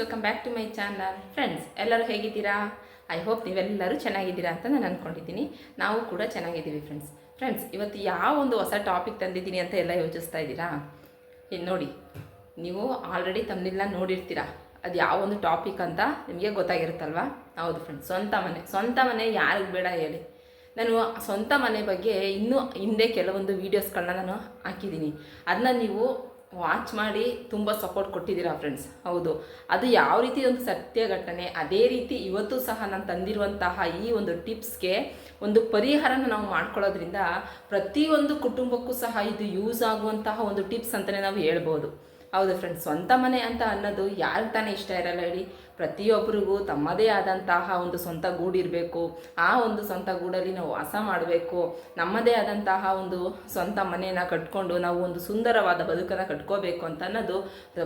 Welcome back to my channel friends ಎಲ್ಲರೂ ಹೇಗಿದ್ದೀರಾ? I hope ನೀವೆಲ್ಲರೂ ಚೆನ್ನಾಗಿದ್ದೀರಾ ಅಂತ ನಾನು ಅಂದ್ಕೊಂಡಿದ್ದೀನಿ ನಾವು ಕೂಡ ಚೆನ್ನಾಗಿದ್ದೀವಿ ಫ್ರೆಂಡ್ಸ್ ಫ್ರೆಂಡ್ಸ್ ಇವತ್ತು ಯಾವ ಒಂದು ಹೊಸ ಟಾಪಿಕ್ ತಂದಿದ್ದೀನಿ ಅಂತ ಎಲ್ಲ ಯೋಚಿಸ್ತಾ ಇದ್ದೀರಾ? ನೋಡಿ, ನೀವು ಆಲ್ರೆಡಿ ತಮ್ಮನ್ನೆಲ್ಲ ನೋಡಿರ್ತೀರಾ. ಅದು ಯಾವ ಒಂದು ಟಾಪಿಕ್ ಅಂತ ನಿಮಗೆ ಗೊತ್ತಾಗಿರುತ್ತಲ್ವಾ? ಹೌದು ಫ್ರೆಂಡ್ಸ್ ಸ್ವಂತ ಮನೆ ಸ್ವಂತ ಮನೆ ಯಾರಿಗೆ ಬೇಡ ಹೇಳಿ. ನಾನು ಸ್ವಂತ ಮನೆ ಬಗ್ಗೆ ಇನ್ನೂ ಹಿಂದೆ ಕೆಲವೊಂದು ವೀಡಿಯೋಸ್ಗಳನ್ನ ನಾನು ಹಾಕಿದ್ದೀನಿ. ಅದನ್ನ ನೀವು ವಾಚ್ ಮಾಡಿ ತುಂಬ ಸಪೋರ್ಟ್ ಕೊಟ್ಟಿದ್ದೀರಾ ಫ್ರೆಂಡ್ಸ್ ಹೌದು. ಅದು ಯಾವ ರೀತಿ ಒಂದು ಸತ್ಯ ಘಟನೆ, ಅದೇ ರೀತಿ ಇವತ್ತು ಸಹ ನಾನು ತಂದಿರುವಂತಹ ಈ ಒಂದು ಟಿಪ್ಸ್ಗೆ ಒಂದು ಪರಿಹಾರನ ನಾವು ಮಾಡ್ಕೊಳ್ಳೋದ್ರಿಂದ ಪ್ರತಿಯೊಂದು ಕುಟುಂಬಕ್ಕೂ ಸಹ ಇದು ಯೂಸ್ ಆಗುವಂತಹ ಒಂದು ಟಿಪ್ಸ್ ಅಂತಲೇ ನಾವು ಹೇಳ್ಬೋದು. ಹೌದು ಫ್ರೆಂಡ್ಸ್ ಸ್ವಂತ ಮನೆ ಅಂತ ಅನ್ನೋದು ಯಾರಿಗೆ ತಾನೇ ಇಷ್ಟ ಇರಲ್ಲ ಹೇಳಿ ಪ್ರತಿಯೊಬ್ಬರಿಗೂ ತಮ್ಮದೇ ಆದಂತಹ ಒಂದು ಸ್ವಂತ ಗೂಡಿರಬೇಕು. ಆ ಒಂದು ಸ್ವಂತ ಗೂಡಲ್ಲಿ ನಾವು ವಾಸ ಮಾಡಬೇಕು. ನಮ್ಮದೇ ಆದಂತಹ ಒಂದು ಸ್ವಂತ ಮನೆಯನ್ನು ಕಟ್ಕೊಂಡು ನಾವು ಒಂದು ಸುಂದರವಾದ ಬದುಕನ್ನು ಕಟ್ಕೋಬೇಕು ಅಂತ ಅನ್ನೋದು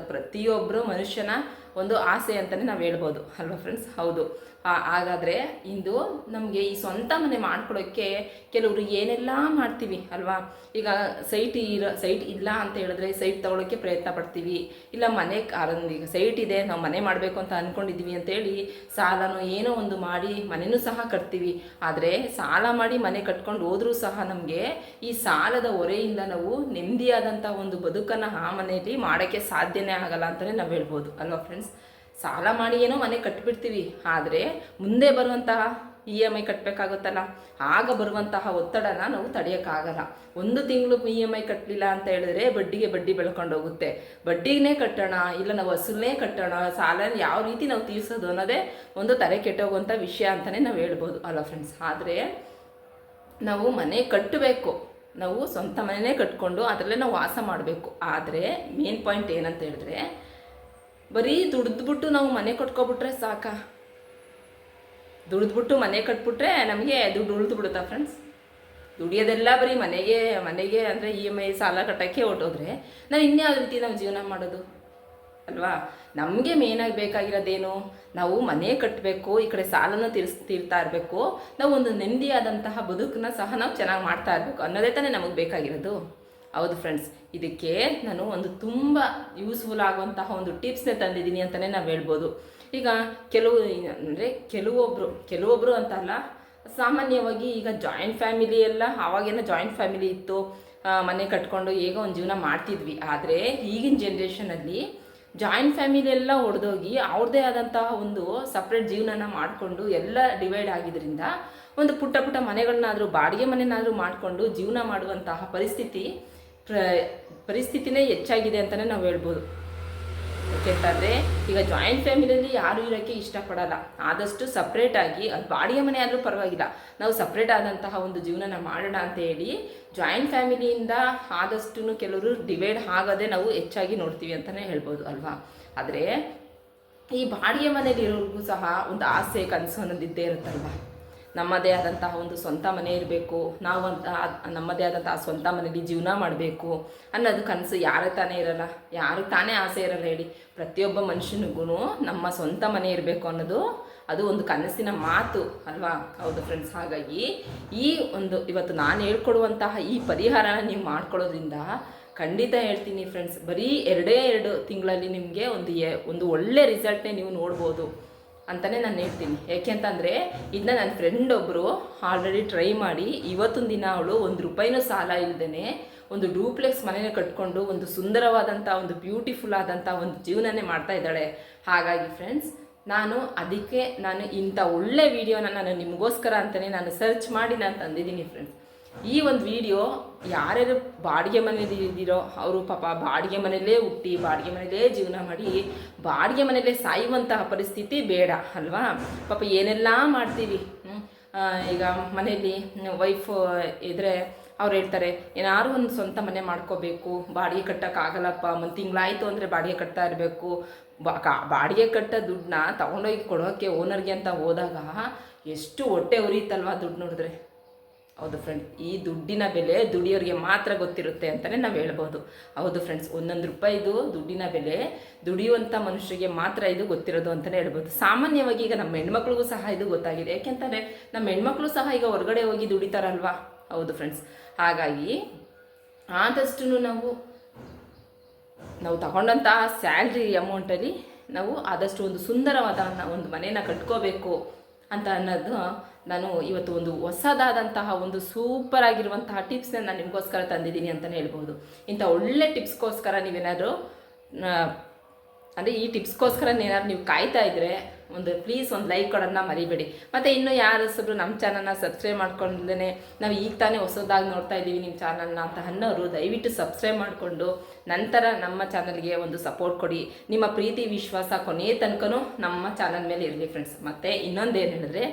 ಪ್ರತಿಯೊಬ್ಬರು ಮನುಷ್ಯನ ಒಂದು ಆಸೆ ಅಂತಲೇ ನಾವು ಹೇಳ್ಬೋದು. ಅಲ್ವಾ ಫ್ರೆಂಡ್ಸ್ ಹೌದು. ಹಾಗಾದರೆ ಇಂದು ನಮಗೆ ಈ ಸ್ವಂತ ಮನೆ ಮಾಡ್ಕೊಳ್ಳೋಕ್ಕೆ ಕೆಲವರು ಏನೆಲ್ಲ ಮಾಡ್ತೀವಿ ಅಲ್ವಾ? ಈಗ ಸೈಟ್ ಇರೋ ಸೈಟ್ ಇಲ್ಲ ಅಂತ ಹೇಳಿದ್ರೆ ಸೈಟ್ ತಗೊಳ್ಳೋಕ್ಕೆ ಪ್ರಯತ್ನ ಪಡ್ತೀವಿ. ಇಲ್ಲ ಮನೆ ಈಗ ಸೈಟ್ ಇದೆ, ನಾವು ಮನೆ ಮಾಡಬೇಕು ಅಂತ ಅಂದ್ಕೊಂಡಿದ್ದೀವಿ ಅಂತೇಳಿ ಸಾಲನೋ ಏನೋ ಒಂದು ಮಾಡಿ ಮನೆಯೂ ಸಹ ಕಟ್ತೀವಿ. ಆದರೆ ಸಾಲ ಮಾಡಿ ಮನೆ ಕಟ್ಕೊಂಡು ಹೋದರೂ ಸಹ ನಮಗೆ ಈ ಸಾಲದ ಹೊರೆಯಿಂದ ನಾವು ನೆಮ್ಮದಿಯಾದಂಥ ಒಂದು ಬದುಕನ್ನು ಆ ಮನೆಯಲ್ಲಿ ಮಾಡೋಕ್ಕೆ ಸಾಧ್ಯನೇ ಆಗಲ್ಲ ಅಂತಲೇ ನಾವು ಹೇಳ್ಬೋದು. ಅಲ್ವಾ ಫ್ರೆಂಡ್ಸ್ ಸಾಲ ಮಾಡಿ ಏನೋ ಮನೆ ಕಟ್ಬಿಡ್ತೀವಿ, ಆದರೆ ಮುಂದೆ ಬರುವಂತಹ ಇ ಎಂ ಐ ಕಟ್ಟಬೇಕಾಗುತ್ತಲ್ಲ ಆಗ ಬರುವಂತಹ ಒತ್ತಡನ ನಾವು ತಡೆಯೋಕ್ಕಾಗಲ್ಲ. ಒಂದು ತಿಂಗಳು ಇ ಎಂ ಐ ಕಟ್ಟಲಿಲ್ಲ ಅಂತ ಹೇಳಿದ್ರೆ ಬಡ್ಡಿಗೆ ಬಡ್ಡಿ ಬೆಳ್ಕೊಂಡು ಹೋಗುತ್ತೆ ಬಡ್ಡಿನೇ ಕಟ್ಟೋಣ, ಇಲ್ಲ ನಾವು ವಸೂಲೇ ಕಟ್ಟೋಣ ಸಾಲ ಯಾವ ರೀತಿ ನಾವು ತೀರಿಸೋದು ಅನ್ನೋದೇ ಒಂದು ತಲೆ ಕೆಟ್ಟೋಗುವಂಥ ವಿಷಯ ಅಂತಲೇ ನಾವು ಹೇಳ್ಬೋದು. ಅಲ್ಲ ಫ್ರೆಂಡ್ಸ್ ಆದರೆ ನಾವು ಮನೆ ಕಟ್ಟಬೇಕು. ನಾವು ಸ್ವಂತ ಮನೆಯೇ ಕಟ್ಕೊಂಡು ಅದರಲ್ಲೇ ನಾವು ವಾಸ ಮಾಡಬೇಕು. ಆದರೆ ಮೇನ್ ಪಾಯಿಂಟ್ ಏನಂತ ಹೇಳಿದ್ರೆ ಬರೀ ದುಡಿದ್ಬಿಟ್ಟು ನಾವು ಮನೆ ಕಟ್ಕೊಬಿಟ್ರೆ ಸಾಕ? ದುಡಿದ್ಬಿಟ್ಟು ಮನೆ ಕಟ್ಬಿಟ್ರೆ ನಮಗೆ ದುಡ್ಡು ಉಳಿದು ಬಿಡುತ್ತಾ ಫ್ರೆಂಡ್ಸ್ ದುಡಿಯೋದೆಲ್ಲ ಬರೀ ಮನೆಗೆ ಮನೆಗೆ ಅಂದರೆ ಇ ಎಂ ಐ ಸಾಲ ಕಟ್ಟೋಕ್ಕೆ ಹೊಟ್ಟೋದ್ರೆ ನಾವು ಇನ್ಯಾವ ರೀತಿ ನಾವು ಜೀವನ ಮಾಡೋದು? ಅಲ್ವಾ? ನಮಗೆ ಮೇನಾಗಿ ಬೇಕಾಗಿರೋದೇನು? ನಾವು ಮನೆ ಕಟ್ಟಬೇಕು ಈ ಕಡೆ ಸಾಲನ ತೀರ್ಸ್, ತೀರ್ತಾ ಇರಬೇಕು. ನಾವು ಒಂದು ನೆಮ್ಮದಿಯಾದಂತಹ ಬದುಕನ್ನ ಸಹ ನಾವು ಚೆನ್ನಾಗಿ ಮಾಡ್ತಾ ಇರಬೇಕು ಅನ್ನೋದೇ ತಾನೇ ನಮಗೆ ಬೇಕಾಗಿರೋದು. ಹೌದು ಫ್ರೆಂಡ್ಸ್ ಇದಕ್ಕೆ ನಾನು ಒಂದು ತುಂಬ ಯೂಸ್ಫುಲ್ ಆಗುವಂತಹ ಒಂದು ಟಿಪ್ಸ್ನೇ ತಂದಿದ್ದೀನಿ ಅಂತಲೇ ನಾವು ಹೇಳ್ಬೋದು. ಈಗ ಕೆಲವು, ಅಂದರೆ ಕೆಲವೊಬ್ಬರು ಕೆಲವೊಬ್ಬರು ಅಂತಲ್ಲ, ಸಾಮಾನ್ಯವಾಗಿ ಈಗ ಜಾಯಿಂಟ್ ಫ್ಯಾಮಿಲಿ ಎಲ್ಲ ಆವಾಗೇನ ಜಾಯಿಂಟ್ ಫ್ಯಾಮಿಲಿ ಇತ್ತು ಮನೆ ಕಟ್ಕೊಂಡು ಹೇಗೋ ಒಂದು ಜೀವನ ಮಾಡ್ತಿದ್ವಿ. ಆದರೆ ಈಗಿನ ಜನ್ರೇಷನಲ್ಲಿ ಜಾಯಿಂಟ್ ಫ್ಯಾಮಿಲಿ ಎಲ್ಲ ಹೊಡೆದೋಗಿ ಅವ್ರದ್ದೇ ಆದಂತಹ ಒಂದು ಸಪ್ರೇಟ್ ಜೀವನನ ಮಾಡಿಕೊಂಡು ಎಲ್ಲ ಡಿವೈಡ್ ಆಗಿದ್ದರಿಂದ ಒಂದು ಪುಟ್ಟ ಪುಟ್ಟ ಮನೆಗಳನ್ನಾದರೂ ಬಾಡಿಗೆ ಮನೆನಾದರೂ ಮಾಡಿಕೊಂಡು ಜೀವನ ಮಾಡುವಂತಹ ಪರಿಸ್ಥಿತಿ ಪ್ರ, ಪರಿಸ್ಥಿತಿನೇ ಹೆಚ್ಚಾಗಿದೆ ಅಂತಲೇ ನಾವು ಹೇಳ್ಬೋದು. ಯಾಕೆಂತಂದರೆ ಈಗ ಜಾಯಿಂಟ್ ಫ್ಯಾಮಿಲಿಯಲ್ಲಿ ಯಾರು ಇರೋಕ್ಕೆ ಇಷ್ಟಪಡಲ್ಲ. ಆದಷ್ಟು ಸಪ್ರೇಟಾಗಿ ಅದು ಬಾಡಿಗೆ ಮನೆ ಆದರೂ ಪರವಾಗಿಲ್ಲ. ನಾವು ಸಪ್ರೇಟ್ ಆದಂತಹ ಒಂದು ಜೀವನನ ಮಾಡೋಣ ಅಂತ ಹೇಳಿ ಜಾಯಿಂಟ್ ಫ್ಯಾಮಿಲಿಯಿಂದ ಆದಷ್ಟು ಕೆಲವರು ಡಿವೈಡ್ ಆಗೋದೇ ನಾವು ಹೆಚ್ಚಾಗಿ ನೋಡ್ತೀವಿ ಅಂತಲೇ ಹೇಳ್ಬೋದು, ಅಲ್ವಾ? ಆದರೆ, ಈ ಬಾಡಿಗೆ ಮನೆಯಲ್ಲಿ ಇರೋರಿಗೂ ಸಹ ಒಂದು ಆಸೆ, ಕನಸು ಅನ್ನೋದಿದ್ದೇ ಇರುತ್ತಲ್ವ? ನಮ್ಮದೇ ಆದಂತಹ ಒಂದು ಸ್ವಂತ ಮನೆ ಇರಬೇಕು. ನಾವು ಅಂತ ನಮ್ಮದೇ ಆದಂತಹ ಸ್ವಂತ ಮನೇಲಿ ಜೀವನ ಮಾಡಬೇಕು ಅನ್ನೋದು ಕನಸು ಯಾರು ತಾನೇ ಇರಲ್ಲ. ಯಾರು ತಾನೇ ಆಸೆ ಇರಲ್ಲ ಹೇಳಿ. ಪ್ರತಿಯೊಬ್ಬ ಮನುಷ್ಯನಿಗೂ ನಮ್ಮ ಸ್ವಂತ ಮನೆ ಇರಬೇಕು ಅನ್ನೋದು ಅದು ಒಂದು ಕನಸಿನ ಮಾತು ಅಲ್ವಾ? ಹೌದು ಫ್ರೆಂಡ್ಸ್ ಹಾಗಾಗಿ ಈ ಒಂದು ಇವತ್ತು ನಾನು ಹೇಳ್ಕೊಡುವಂತಹ ಈ ಪರಿಹಾರನ ನೀವು ಮಾಡ್ಕೊಳ್ಳೋದ್ರಿಂದ ಖಂಡಿತ ಹೇಳ್ತೀನಿ ಫ್ರೆಂಡ್ಸ್ ಬರೀ ಎರಡೇ ಎರಡು ತಿಂಗಳಲ್ಲಿ ನಿಮಗೆ ಒಂದು ಒಂದು ಒಳ್ಳೆ ರಿಸಲ್ಟ್ನೇ ನೀವು ನೋಡ್ಬೋದು. ಅಂತಲೇ ನಾನು ಹೇಳ್ತೀನಿ. ಯಾಕೆಂತಂದರೆ ಇದನ್ನ ನನ್ನ ಫ್ರೆಂಡ್ ಒಬ್ಬರು ಆಲ್ರೆಡಿ ಟ್ರೈ ಮಾಡಿ, ಇವತ್ತೊಂದು ದಿನ ಅವಳು ಒಂದು ರೂಪಾಯಿನೂ ಸಾಲ ಇಲ್ಲದೇ ಒಂದು ಡೂಪ್ಲೆಕ್ಸ್ ಮನೇನ ಕಟ್ಕೊಂಡು ಒಂದು ಸುಂದರವಾದಂಥ ಒಂದು ಬ್ಯೂಟಿಫುಲ್ ಆದಂಥ ಒಂದು ಜೀವನನೇ ಮಾಡ್ತಾ ಇದ್ದಾಳೆ. ಹಾಗಾಗಿ ಫ್ರೆಂಡ್ಸ್ ನಾನು ಅದಕ್ಕೆ ನಾನು ಇಂಥ ಒಳ್ಳೆ ವಿಡಿಯೋನ ನಾನು ನಿಮಗೋಸ್ಕರ ಅಂತಲೇ ನಾನು ಸರ್ಚ್ ಮಾಡಿ ನಾನು ತಂದಿದ್ದೀನಿ ಫ್ರೆಂಡ್ಸ್ ಈ ಒಂದು ವಿಡಿಯೋ ಯಾರ್ಯಾರು ಬಾಡಿಗೆ ಮನೇಲಿ ಇದ್ದೀರೋ ಅವರು ಪಾಪ ಬಾಡಿಗೆ ಮನೆಯಲ್ಲೇ ಹುಟ್ಟಿ, ಬಾಡಿಗೆ ಮನೆಯಲ್ಲೇ ಜೀವನ ಮಾಡಿ, ಬಾಡಿಗೆ ಮನೆಯಲ್ಲೇ ಸಾಯುವಂತಹ ಪರಿಸ್ಥಿತಿ ಬೇಡ, ಅಲ್ವಾ? ಪಾಪ ಏನೆಲ್ಲ ಮಾಡ್ತೀವಿ? ಈಗ ಮನೆಯಲ್ಲಿ ವೈಫ್ ಇದ್ರೆ ಅವ್ರು ಹೇಳ್ತಾರೆ, ಏನಾದ್ರು ಒಂದು ಸ್ವಂತ ಮನೆ ಮಾಡ್ಕೋಬೇಕು, ಬಾಡಿಗೆ ಕಟ್ಟೋಕ್ಕಾಗಲ್ಲಪ್ಪ ಒಂದು ತಿಂಗಳಾಯಿತು ಅಂದರೆ ಬಾಡಿಗೆ ಕಟ್ತಾ ಇರಬೇಕು. ಬಾಡಿಗೆ ಕಟ್ಟ ದುಡ್ಡನ್ನ ತಗೊಂಡೋಗಿ ಕೊಡೋಕ್ಕೆ ಓನರ್ಗೆ ಅಂತ ಹೋದಾಗ ಎಷ್ಟು ಹೊಟ್ಟೆ ಉರಿಯುತ್ತಲ್ವ ದುಡ್ಡು ನೋಡಿದ್ರೆ? ಹೌದು ಫ್ರೆಂಡ್ಸ್ ಈ ದುಡ್ಡಿನ ಬೆಲೆ ದುಡಿಯೋರಿಗೆ ಮಾತ್ರ ಗೊತ್ತಿರುತ್ತೆ ಅಂತಲೇ ನಾವು ಹೇಳ್ಬೋದು. ಹೌದು ಫ್ರೆಂಡ್ಸ್ ಒಂದೊಂದು ರೂಪಾಯಿದು ದುಡ್ಡಿನ ಬೆಲೆ ದುಡಿಯುವಂಥ ಮನುಷ್ಯರಿಗೆ ಮಾತ್ರ ಇದು ಗೊತ್ತಿರೋದು ಅಂತಲೇ ಹೇಳ್ಬೋದು. ಸಾಮಾನ್ಯವಾಗಿ ಈಗ ನಮ್ಮ ಹೆಣ್ಮಕ್ಳಿಗೂ ಸಹ ಇದು ಗೊತ್ತಾಗಿದೆ. ಯಾಕೆಂತಂದರೆ ನಮ್ಮ ಹೆಣ್ಮಕ್ಳು ಸಹ ಈಗ ಹೊರಗಡೆ ಹೋಗಿ ದುಡಿತಾರಲ್ವಾ? ಹೌದು ಫ್ರೆಂಡ್ಸ್ ಹಾಗಾಗಿ ಆದಷ್ಟು ನಾವು ನಾವು ತಗೊಂಡಂತಹ ಸ್ಯಾಲ್ರಿ ಅಮೌಂಟಲ್ಲಿ ನಾವು ಆದಷ್ಟು ಒಂದು ಸುಂದರವಾದ ಒಂದು ಮನೇನ ಕಟ್ಕೋಬೇಕು ಅಂತ ಅನ್ನೋದು ನಾನು ಇವತ್ತು ಒಂದು ಹೊಸದಾದಂತಹ ಒಂದು ಸೂಪರ್ ಆಗಿರುವಂತಹ ಟಿಪ್ಸ್ನ ನಾನು ನಿಮಗೋಸ್ಕರ ತಂದಿದ್ದೀನಿ ಅಂತಲೇ ಹೇಳ್ಬೋದು ಇಂಥ ಒಳ್ಳೆ ಟಿಪ್ಸ್ಗೋಸ್ಕರ ನೀವೇನಾದರೂ ಅಂದರೆ ಈ ಟಿಪ್ಸ್ಗೋಸ್ಕರ ಏನಾದ್ರು ನೀವು ಕಾಯ್ತಾ ಇದ್ದರೆ ಒಂದು ಪ್ಲೀಸ್ ಒಂದು ಲೈಕ್ ಕೊಡೋದನ್ನ ಮರಿಬೇಡಿ. ಮತ್ತು ಇನ್ನೂ ಯಾರು ಹೊಸಬ್ರು ನಮ್ಮ ಚಾನಲ್ನ ಸಬ್ಸ್ಕ್ರೈಬ್ ಮಾಡ್ಕೊಂಡ್ಲೇ ನಾವು ಈಗ ತಾನೇ ಹೊಸದಾಗಿ ನೋಡ್ತಾ ಇದ್ದೀವಿ ನಿಮ್ಮ ಚಾನಲ್ನ ಅಂತ ಅನ್ನೋರು ದಯವಿಟ್ಟು ಸಬ್ಸ್ಕ್ರೈಬ್ ಮಾಡಿಕೊಂಡು ನಂತರ ನಮ್ಮ ಚಾನಲ್ಗೆ ಒಂದು ಸಪೋರ್ಟ್ ಕೊಡಿ. ನಿಮ್ಮ ಪ್ರೀತಿ, ವಿಶ್ವಾಸ ಕೊನೆಯ ತನಕನೂ ನಮ್ಮ ಚಾನಲ್ ಮೇಲೆ ಇರಲಿ ಫ್ರೆಂಡ್ಸ್ ಮತ್ತು ಇನ್ನೊಂದು ಏನು ಹೇಳಿದ್ರೆ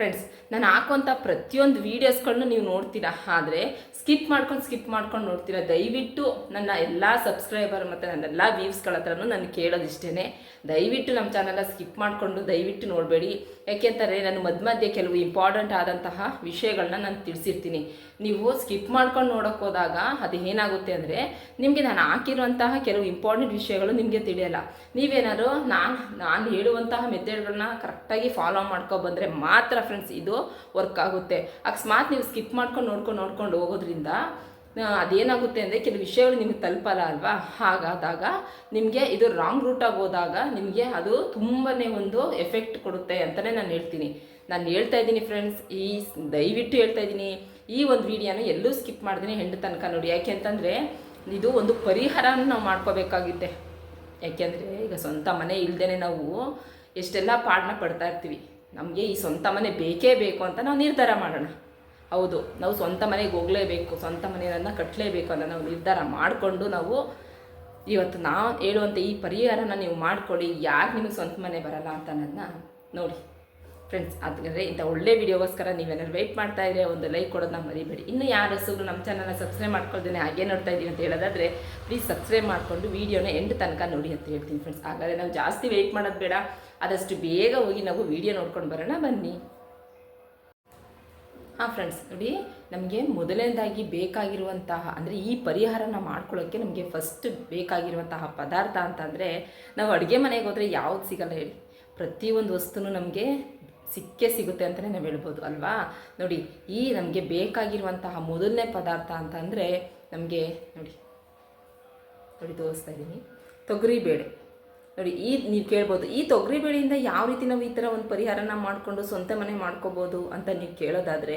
ಫ್ರೆಂಡ್ಸ್ ನಾನು ಹಾಕುವಂಥ ಪ್ರತಿಯೊಂದು ವೀಡಿಯೋಸ್ಗಳನ್ನೂ ನೀವು ನೋಡ್ತೀರಾ? ಆದರೆ ಸ್ಕಿಪ್ ಮಾಡ್ಕೊಂಡು ಸ್ಕಿಪ್ ಮಾಡ್ಕೊಂಡು ನೋಡ್ತೀರಾ? ದಯವಿಟ್ಟು ನನ್ನ ಎಲ್ಲ ಸಬ್ಸ್ಕ್ರೈಬರ್ ಮತ್ತು ನನ್ನ ಎಲ್ಲ ವ್ಯೂವ್ಸ್ಗಳ ಹತ್ರನೂ ನಾನು ಕೇಳೋದಿಷ್ಟೇ ದಯವಿಟ್ಟು ನಮ್ಮ ಚಾನಲ್ನ ಸ್ಕಿಪ್ ಮಾಡಿಕೊಂಡು ದಯವಿಟ್ಟು ನೋಡಬೇಡಿ. ಯಾಕೆಂತಾರೆ ನಾನು ಮಧ್ಯ ಮಧ್ಯೆ ಕೆಲವು ಇಂಪಾರ್ಟೆಂಟ್ ಆದಂತಹ ವಿಷಯಗಳನ್ನ ನಾನು ತಿಳಿಸಿರ್ತೀನಿ. ನೀವು ಸ್ಕಿಪ್ ಮಾಡ್ಕೊಂಡು ನೋಡೋಕೆ ಹೋದಾಗ ಅದು ಏನಾಗುತ್ತೆ ಅಂದರೆ ನಿಮಗೆ ನಾನು ಹಾಕಿರುವಂತಹ ಕೆಲವು ಇಂಪಾರ್ಟೆಂಟ್ ವಿಷಯಗಳು ನಿಮಗೆ ತಿಳಿಯಲ್ಲ. ನೀವೇನಾದ್ರು ನಾನು ನಾನು ಹೇಳುವಂತಹ ಮೆಥಡ್ಗಳನ್ನ ಕರೆಕ್ಟಾಗಿ ಫಾಲೋ ಮಾಡ್ಕೊ ಬಂದರೆ ಮಾತ್ರ ಫ್ರೆಂಡ್ಸ್ ಇದು ವರ್ಕ್ ಆಗುತ್ತೆ. ಅಕಸ್ಮಾತ್ ನೀವು ಸ್ಕಿಪ್ ಮಾಡ್ಕೊಂಡು ನೋಡ್ಕೊಂಡು ನೋಡ್ಕೊಂಡು ಹೋಗೋದ್ರಿಂದ ಅದೇನಾಗುತ್ತೆ ಅಂದರೆ ಕೆಲವು ವಿಷಯಗಳು ನಿಮಗೆ ತಲುಪಲ್ಲ ಅಲ್ವಾ? ಹಾಗಾದಾಗ ನಿಮಗೆ ಇದು ರಾಂಗ್ ರೂಟಾಗಿ ಹೋದಾಗ ನಿಮಗೆ ಅದು ತುಂಬಾ ಒಂದು ಎಫೆಕ್ಟ್ ಕೊಡುತ್ತೆ ಅಂತಲೇ ನಾನು ಹೇಳ್ತೀನಿ. ನಾನು ಹೇಳ್ತಾ ಇದ್ದೀನಿ ಫ್ರೆಂಡ್ಸ್ ಈ ದಯವಿಟ್ಟು ಹೇಳ್ತಾ ಇದ್ದೀನಿ. ಈ ಒಂದು ವಿಡಿಯೋನ ಎಲ್ಲೂ ಸ್ಕಿಪ್ ಮಾಡ್ತೀನಿ ಹೆಂಡು ತನಕ ನೋಡಿ. ಯಾಕೆ ಅಂತಂದರೆ ಇದು ಒಂದು ಪರಿಹಾರನ ನಾವು ಮಾಡ್ಕೋಬೇಕಾಗಿದೆ ಯಾಕೆಂದರೆ ಈಗ ಸ್ವಂತ ಮನೆ ಇಲ್ಲದೇ ನಾವು ಎಷ್ಟೆಲ್ಲ ಪಾಡನ್ನ ಪಡ್ತಾ ಇರ್ತೀವಿ. ನಮಗೆ ಈ ಸ್ವಂತ ಮನೆ ಬೇಕೇ ಬೇಕು ಅಂತ ನಾವು ನಿರ್ಧಾರ ಮಾಡೋಣ. ಹೌದು, ನಾವು ಸ್ವಂತ ಮನೆಗೆ ಹೋಗಲೇಬೇಕು, ಸ್ವಂತ ಮನೆಯನ್ನು ಕಟ್ಟಲೇಬೇಕು ಅಂತ ನಾವು ನಿರ್ಧಾರ ಮಾಡಿಕೊಂಡು ನಾವು ಇವತ್ತು ನಾವು ಹೇಳುವಂಥ ಈ ಪರಿಹಾರನ ನೀವು ಮಾಡ್ಕೊಳ್ಳಿ, ಯಾಕೆ ನಿಮಗೆ ಸ್ವಂತ ಮನೆ ಬರಲ್ಲ ಅಂತ ನನ್ನ ನೋಡಿ. ಫ್ರೆಂಡ್ಸ್ ಆದರೆ ಇಂಥ ಒಳ್ಳೆ ವಿಡಿಯೋಗೋಸ್ಕರ ನೀವೇನಾದ್ರು ವೆಯ್ಟ್ ಮಾಡ್ತಾ ಇದ್ರೆ ಒಂದು ಲೈಕ್ ಕೊಡೋದನ್ನ ಮರಿಬೇಡಿ. ಇನ್ನು ಯಾರು ಹಸುಗಳು ನಮ್ಮ ಚಾನಲ್ನ ಸಬ್ಸ್ಕ್ರೈಬ್ ಮಾಡ್ಕೊಳ್ದೇನೆ ಹಾಗೆ ನೋಡ್ತಾ ಇದ್ದೀವಿ ಅಂತ ಹೇಳೋದಾದರೆ ಪ್ಲೀಸ್ ಸಬ್ಸ್ಕ್ರೈಬ್ ಮಾಡಿಕೊಂಡು ವೀಡಿಯೋನ ಎಂಡ್ ತನಕ ನೋಡಿ ಅಂತ ಹೇಳ್ತೀನಿ ಫ್ರೆಂಡ್ಸ್ ಹಾಗಾದರೆ ನಾವು ಜಾಸ್ತಿ ವೆಯ್ಟ್ ಮಾಡೋದು ಬೇಡ, ಆದಷ್ಟು ಬೇಗ ಹೋಗಿ ನಾವು ವೀಡಿಯೋ ನೋಡ್ಕೊಂಡು ಬರೋಣ, ಬನ್ನಿ. ಹಾಂ ಫ್ರೆಂಡ್ಸ್ ನೋಡಿ ನಮಗೆ ಮೊದಲನೇದಾಗಿ ಬೇಕಾಗಿರುವಂತಹ, ಅಂದರೆ ಈ ಪರಿಹಾರನ ಮಾಡ್ಕೊಳ್ಳೋಕ್ಕೆ ನಮಗೆ ಫಸ್ಟ್ ಬೇಕಾಗಿರುವಂತಹ ಪದಾರ್ಥ ಅಂತಂದರೆ, ನಾವು ಅಡುಗೆ ಮನೆಗೆ ಹೋದರೆ ಯಾವ್ದು ಸಿಗಲ್ಲ ಹೇಳಿ. ಪ್ರತಿಯೊಂದು ವಸ್ತುನೂ ನಮಗೆ ಸಿಕ್ಕೇ ಸಿಗುತ್ತೆ ಅಂತಲೇ ನಾವು ಹೇಳ್ಬೋದು, ಅಲ್ವಾ? ನೋಡಿ, ಈ ನಮಗೆ ಬೇಕಾಗಿರುವಂತಹ ಮೊದಲನೇ ಪದಾರ್ಥ ಅಂತಂದರೆ ನಮಗೆ, ನೋಡಿ ನೋಡಿ ತೋರಿಸ್ತಾ ಇದ್ದೀನಿ. ತೊಗರಿಬೇಳೆ. ನೋಡಿ, ಈ ನೀವು ಕೇಳ್ಬೋದು, ಈ ತೊಗರಿಬೇಳೆಯಿಂದ ಯಾವ ರೀತಿ ನಾವು ಈ ಥರ ಒಂದು ಪರಿಹಾರನ ಮಾಡಿಕೊಂಡು ಸ್ವಂತ ಮನೆ ಮಾಡ್ಕೋಬೋದು ಅಂತ ನೀವು ಕೇಳೋದಾದರೆ,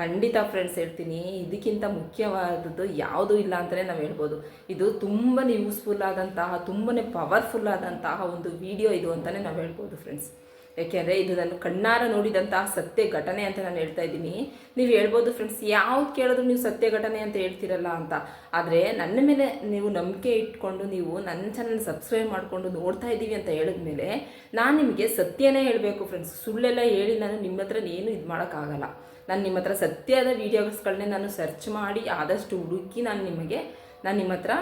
ಖಂಡಿತ ಫ್ರೆಂಡ್ಸ್ ಹೇಳ್ತೀನಿ, ಇದಕ್ಕಿಂತ ಮುಖ್ಯವಾದದ್ದು ಯಾವುದೂ ಇಲ್ಲ ಅಂತಲೇ ನಾವು ಹೇಳ್ಬೋದು. ಇದು ತುಂಬಾ ಯೂಸ್ಫುಲ್ ಆದಂತಹ ತುಂಬಾ ಪವರ್ಫುಲ್ ಆದಂತಹ ಒಂದು ವಿಡಿಯೋ ಇದು ಅಂತಲೇ ನಾವು ಹೇಳ್ಬೋದು ಫ್ರೆಂಡ್ಸ್ ಯಾಕೆಂದರೆ ಇದು ನಾನು ಕಣ್ಣಾರ ನೋಡಿದಂತಹ ಸತ್ಯ ಘಟನೆ ಅಂತ ನಾನು ಹೇಳ್ತಾ ಇದ್ದೀನಿ. ನೀವು ಹೇಳ್ಬೋದು ಫ್ರೆಂಡ್ಸ್ ಯಾವ್ದು ಕೇಳಿದ್ರು ನೀವು ಸತ್ಯ ಘಟನೆ ಅಂತ ಹೇಳ್ತಿರಲ್ಲ ಅಂತ. ಆದರೆ ನನ್ನ ಮೇಲೆ ನೀವು ನಂಬಿಕೆ ಇಟ್ಕೊಂಡು ನೀವು ನನ್ನ ಚಾನಲ್ ಸಬ್ಸ್ಕ್ರೈಬ್ ಮಾಡಿಕೊಂಡು ನೋಡ್ತಾ ಇದ್ದೀವಿ ಅಂತ ಹೇಳಿದ್ಮೇಲೆ ನಾನು ನಿಮಗೆ ಸತ್ಯನೇ ಹೇಳಬೇಕು ಫ್ರೆಂಡ್ಸ್ ಸುಳ್ಳೆಲ್ಲ ಹೇಳಿ ನಾನು ನಿಮ್ಮ ಹತ್ರ ಏನು ಇದು ಮಾಡೋಕ್ಕಾಗಲ್ಲ. ನಾನು ನಿಮ್ಮ ಹತ್ರ ಸತ್ಯದ ವೀಡಿಯೋಸ್ಗಳನ್ನೇ ನಾನು ಸರ್ಚ್ ಮಾಡಿ ಆದಷ್ಟು ಹುಡುಕಿ ನಾನು ನಿಮಗೆ, ನಾನು ನಿಮ್ಮ ಹತ್ರ